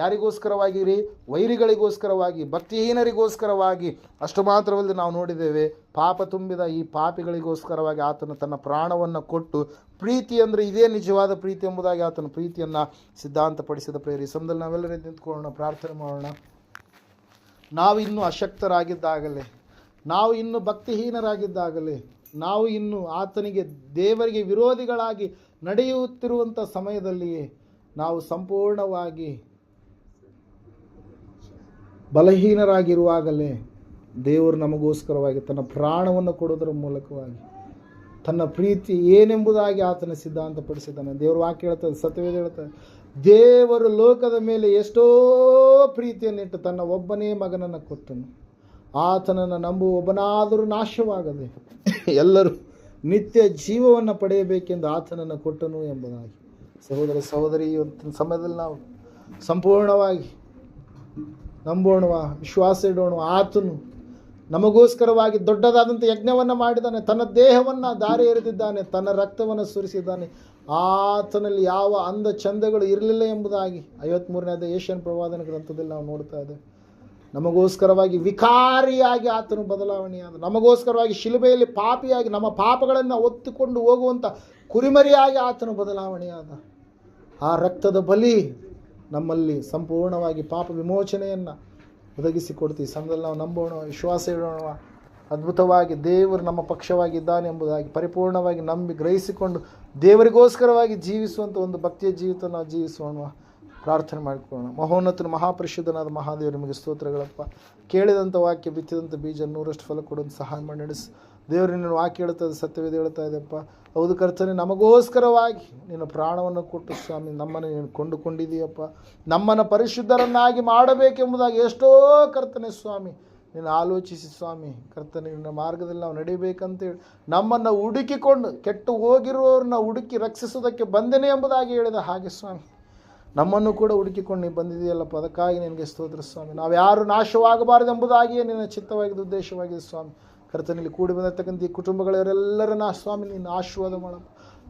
ಯಾರಿಗೋಸ್ಕರವಾಗಿರಿ? ವೈರಿಗಳಿಗೋಸ್ಕರವಾಗಿ, ಭಕ್ತಿಹೀನರಿಗೋಸ್ಕರವಾಗಿ? ಅಷ್ಟು ಮಾತ್ರವಲ್ಲದೆ ನಾವು ನೋಡಿದ್ದೇವೆ, ಪಾಪ ತುಂಬಿದ ಈ ಪಾಪಿಗಳಿಗೋಸ್ಕರವಾಗಿ ಆತನು ತನ್ನ ಪ್ರಾಣವನ್ನು ಕೊಟ್ಟು ಪ್ರೀತಿ ಅಂದರೆ ಇದೇ ನಿಜವಾದ ಪ್ರೀತಿ ಎಂಬುದಾಗಿ ಆತನ ಪ್ರೀತಿಯನ್ನು ಸಿದ್ಧಾಂತಪಡಿಸಿದ ಪ್ರೇರಿ ಸಮದಲ್ಲಿ ನಾವೆಲ್ಲರೂ ನಿಂತ್ಕೊಳ್ಳೋಣ, ಪ್ರಾರ್ಥನೆ ಮಾಡೋಣ. ನಾವು ಇನ್ನೂ ಅಶಕ್ತರಾಗಿದ್ದಾಗಲೇ, ನಾವು ಇನ್ನೂ ಭಕ್ತಿಹೀನರಾಗಿದ್ದಾಗಲೇ ನಾವು ಇನ್ನು ಆತನಿಗೆ ದೇವರಿಗೆ ವಿರೋಧಿಗಳಾಗಿ ನಡೆಯುತ್ತಿರುವಂಥ ಸಮಯದಲ್ಲಿಯೇ ನಾವು ಸಂಪೂರ್ಣವಾಗಿ ಬಲಹೀನರಾಗಿರುವಾಗಲೇ ದೇವರು ನಮಗೋಸ್ಕರವಾಗಿ ತನ್ನ ಪ್ರಾಣವನ್ನು ಕೊಡೋದರ ಮೂಲಕವಾಗಿ ತನ್ನ ಪ್ರೀತಿ ಏನೆಂಬುದಾಗಿ ಆತನ ಸಿದ್ಧಾಂತಪಡಿಸಿದ್ದಾನೆ. ದೇವರು ವಾಕ್ಯ ಹೇಳ್ತದೆ, ಸತ್ಯವೇದ ಹೇಳ್ತಾರೆ ದೇವರು ಲೋಕದ ಮೇಲೆ ಎಷ್ಟೋ ಪ್ರೀತಿಯನ್ನಿಟ್ಟು ತನ್ನ ಒಬ್ಬನೇ ಮಗನನ್ನು ಕೊಟ್ಟನು. ಆತನನ್ನು ನಂಬುವ ಒಬ್ಬನಾದರೂ ನಾಶವಾಗದೆ ಎಲ್ಲರೂ ನಿತ್ಯ ಜೀವವನ್ನು ಪಡೆಯಬೇಕೆಂದು ಆತನನ್ನು ಕೊಟ್ಟನು ಎಂಬುದಾಗಿ. ಸಹೋದರ ಸಹೋದರಿ, ಇವತ್ತಿನ ಸಮಯದಲ್ಲಿ ನಾವು ಸಂಪೂರ್ಣವಾಗಿ ನಂಬೋಣವ, ವಿಶ್ವಾಸ ಇಡೋಣ ಆತನು ನಮಗೋಸ್ಕರವಾಗಿ ದೊಡ್ಡದಾದಂಥ ಯಜ್ಞವನ್ನು ಮಾಡಿದ್ದಾನೆ, ತನ್ನ ದೇಹವನ್ನು ದಾರಿ ಎರೆದಿದ್ದಾನೆ, ತನ್ನ ರಕ್ತವನ್ನು ಸುರಿಸಿದ್ದಾನೆ. ಆತನಲ್ಲಿ ಯಾವ ಅಂದ ಚಂದಗಳು ಇರಲಿಲ್ಲ ಎಂಬುದಾಗಿ ಐವತ್ಮೂರನೇ ಏಷ್ಯನ್ ಪ್ರವಾದನ ಗ್ರಂಥದಲ್ಲಿ ನಾವು ನೋಡ್ತಾ ಇದ್ದೇವೆ. ನಮಗೋಸ್ಕರವಾಗಿ ವಿಕಾರಿಯಾಗಿ ಆತನು ಬದಲಾವಣೆಯಾದ, ನಮಗೋಸ್ಕರವಾಗಿ ಶಿಲುಬೆಯಲ್ಲಿ ಪಾಪಿಯಾಗಿ ನಮ್ಮ ಪಾಪಗಳನ್ನು ಒತ್ತುಕೊಂಡು ಹೋಗುವಂಥ ಕುರಿಮರಿಯಾಗಿ ಆತನು ಬದಲಾವಣೆಯಾದ. ಆ ರಕ್ತದ ಬಲಿ ನಮ್ಮಲ್ಲಿ ಸಂಪೂರ್ಣವಾಗಿ ಪಾಪ ವಿಮೋಚನೆಯನ್ನು ಒದಗಿಸಿಕೊಡ್ತೀವಿ. ಸಮಯದಲ್ಲಿ ನಾವು ನಂಬೋಣ ವಿಶ್ವಾಸ ಇಡೋಣ ಅದ್ಭುತವಾಗಿ ದೇವರು ನಮ್ಮ ಪಕ್ಷವಾಗಿದ್ದಾನೆ ಎಂಬುದಾಗಿ ಪರಿಪೂರ್ಣವಾಗಿ ನಂಬಿ ಗ್ರಹಿಸಿಕೊಂಡು ದೇವರಿಗೋಸ್ಕರವಾಗಿ ಜೀವಿಸುವಂಥ ಒಂದು ಭಕ್ತಿಯ ಜೀವಿತ ನಾವು ಜೀವಿಸೋಣ ಪ್ರಾರ್ಥನೆ ಮಾಡಿಕೊಳ್ಳೋಣ. ಮಹೋನ್ನತನ, ಮಹಾಪರಿಶುದ್ಧನಾದ ಮಹಾದೇವ, ನಿಮಗೆ ಸ್ತೋತ್ರಗಳಪ್ಪ. ಕೇಳಿದಂಥ ವಾಕ್ಯ ಬಿತ್ತಿದಂಥ ಬೀಜ, ನೂರಷ್ಟು ಫಲ ಕೊಡೋದು ಸಹಾಯ ಮಾಡಿ ನಡೆಸು. ದೇವರು ನಿನ್ನ ವಾಕ್ಯ ಹೇಳ್ತದೆ ಸತ್ಯವೇದ ಹೇಳ್ತಾ ಇದೆಯಪ್ಪ ಹೌದು ಕರ್ತನೆ, ನಮಗೋಸ್ಕರವಾಗಿ ನಿನ್ನ ಪ್ರಾಣವನ್ನು ಕೊಟ್ಟು ಸ್ವಾಮಿ, ನಮ್ಮನ್ನು ನೀನು ಕೊಂಡುಕೊಂಡಿದೀಯಪ್ಪ ನಮ್ಮನ್ನು ಪರಿಶುದ್ಧರನ್ನಾಗಿ ಮಾಡಬೇಕೆಂಬುದಾಗಿ ಎಷ್ಟೋ ಕರ್ತನೆ ಸ್ವಾಮಿ, ನೀನು ಆಲೋಚಿಸಿ ಸ್ವಾಮಿ, ಕರ್ತನೆ, ನಿನ್ನ ಮಾರ್ಗದಲ್ಲಿ ನಾವು ನಡೀಬೇಕಂತೇಳಿ ನಮ್ಮನ್ನು ಹುಡುಕಿಕೊಂಡು, ಕೆಟ್ಟು ಹೋಗಿರುವವ್ರನ್ನ ಹುಡುಕಿ ರಕ್ಷಿಸೋದಕ್ಕೆ ಬಂದೆನೆ ಎಂಬುದಾಗಿ ಹೇಳಿದ ಹಾಗೆ ಸ್ವಾಮಿ. ನಮ್ಮನ್ನು ಕೂಡ ಹುಡುಕಿಕೊಂಡು ನೀವು ಬಂದಿದೆಯಲ್ಲಪ್ಪ ಅದಕ್ಕಾಗಿ ನಿನಗೆ ಸ್ತೋತ್ರ ಸ್ವಾಮಿ. ನಾವು ಯಾರು ನಾಶವಾಗಬಾರದು ಎಂಬುದಾಗಿಯೇ ನಿನ್ನ ಚಿತ್ತವಾಗಿದ್ದು ಉದ್ದೇಶವಾಗಿದೆ ಸ್ವಾಮಿ. ಕರ್ತನಲ್ಲಿ ಕೂಡಿ ಬಂದಿರತಕ್ಕಂಥ ಈ ಕುಟುಂಬಗಳವರೆಲ್ಲರನ್ನ ಸ್ವಾಮಿ ನೀನು ಆಶೀರ್ವಾದ ಮಾಡಪ್ಪ.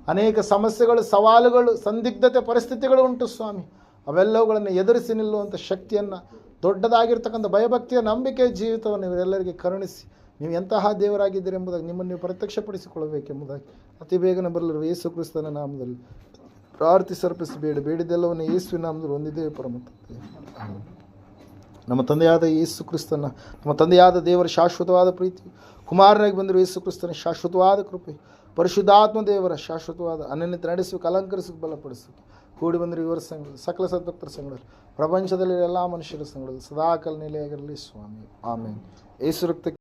ಅನೇಕ ಸಮಸ್ಯೆಗಳು, ಸವಾಲುಗಳು, ಸಂದಿಗ್ಧತೆ ಪರಿಸ್ಥಿತಿಗಳು ಉಂಟು ಸ್ವಾಮಿ. ಅವೆಲ್ಲವುಗಳನ್ನು ಎದುರಿಸಿ ನಿಲ್ಲುವಂಥ ಶಕ್ತಿಯನ್ನು, ದೊಡ್ಡದಾಗಿರ್ತಕ್ಕಂಥ ಭಯಭಕ್ತಿಯ ನಂಬಿಕೆ ಜೀವಿತವನ್ನು ಇವರೆಲ್ಲರಿಗೆ ಕರುಣಿಸಿ, ನೀವು ಎಂತಹ ದೇವರಾಗಿದ್ದೀರಿ ಎಂಬುದಾಗಿ ನಿಮ್ಮನ್ನು ನೀವು ಪ್ರತ್ಯಕ್ಷಪಡಿಸಿಕೊಳ್ಳಬೇಕೆಂಬುದಾಗಿ. ಅತಿ ಬೇಗನೆ ಬರಲಿರುವ ಯೇಸು ಕ್ರಿಸ್ತನ ನಾಮದಲ್ಲಿ ಪ್ರಾರ್ಥಿಸರ್ಪಿಸಿ ಬೇಡ ಬೇಡಿದೆಲ್ಲವನ್ನು ಯೇಸುವಿನ ನಾಮದಲ್ಲಿ ಒಂದಿದೆ ಪರಮ. ನಮ್ಮ ತಂದೆಯಾದ ಯೇಸು ಕ್ರಿಸ್ತನ, ನಮ್ಮ ತಂದೆಯಾದ ದೇವರ ಶಾಶ್ವತವಾದ ಪ್ರೀತಿ, ಕುಮಾರನಾಗಿ ಬಂದಿರುವ ಯೇಸು ಕ್ರಿಸ್ತನ ಶಾಶ್ವತವಾದ ಕೃಪೆ, ಪರಿಶುದ್ಧಾತ್ಮ ದೇವರ ಶಾಶ್ವತವಾದ ಅನನ್ಯತೆ ನಡೆಸೋಕೆ ಅಲಂಕರಿಸೋಕೆ ಬಲಪಡಿಸೋಕೆ ಕೂಡಿ ಬಂದಿರುವ ಇವರ ಸಂಘ ಸಕಲ ಸದ್ಭಕ್ತರ ಸಂಘದಲ್ಲಿ ಪ್ರಪಂಚದಲ್ಲಿ ಎಲ್ಲ ಮನುಷ್ಯರ ಸಂಘದಲ್ಲಿ ಸದಾಕಾಲ ನೆಲೆಯಾಗಿರಲಿ ಸ್ವಾಮಿ. ಆಮೇಲೆ ಯೇಸು ರಕ್ತ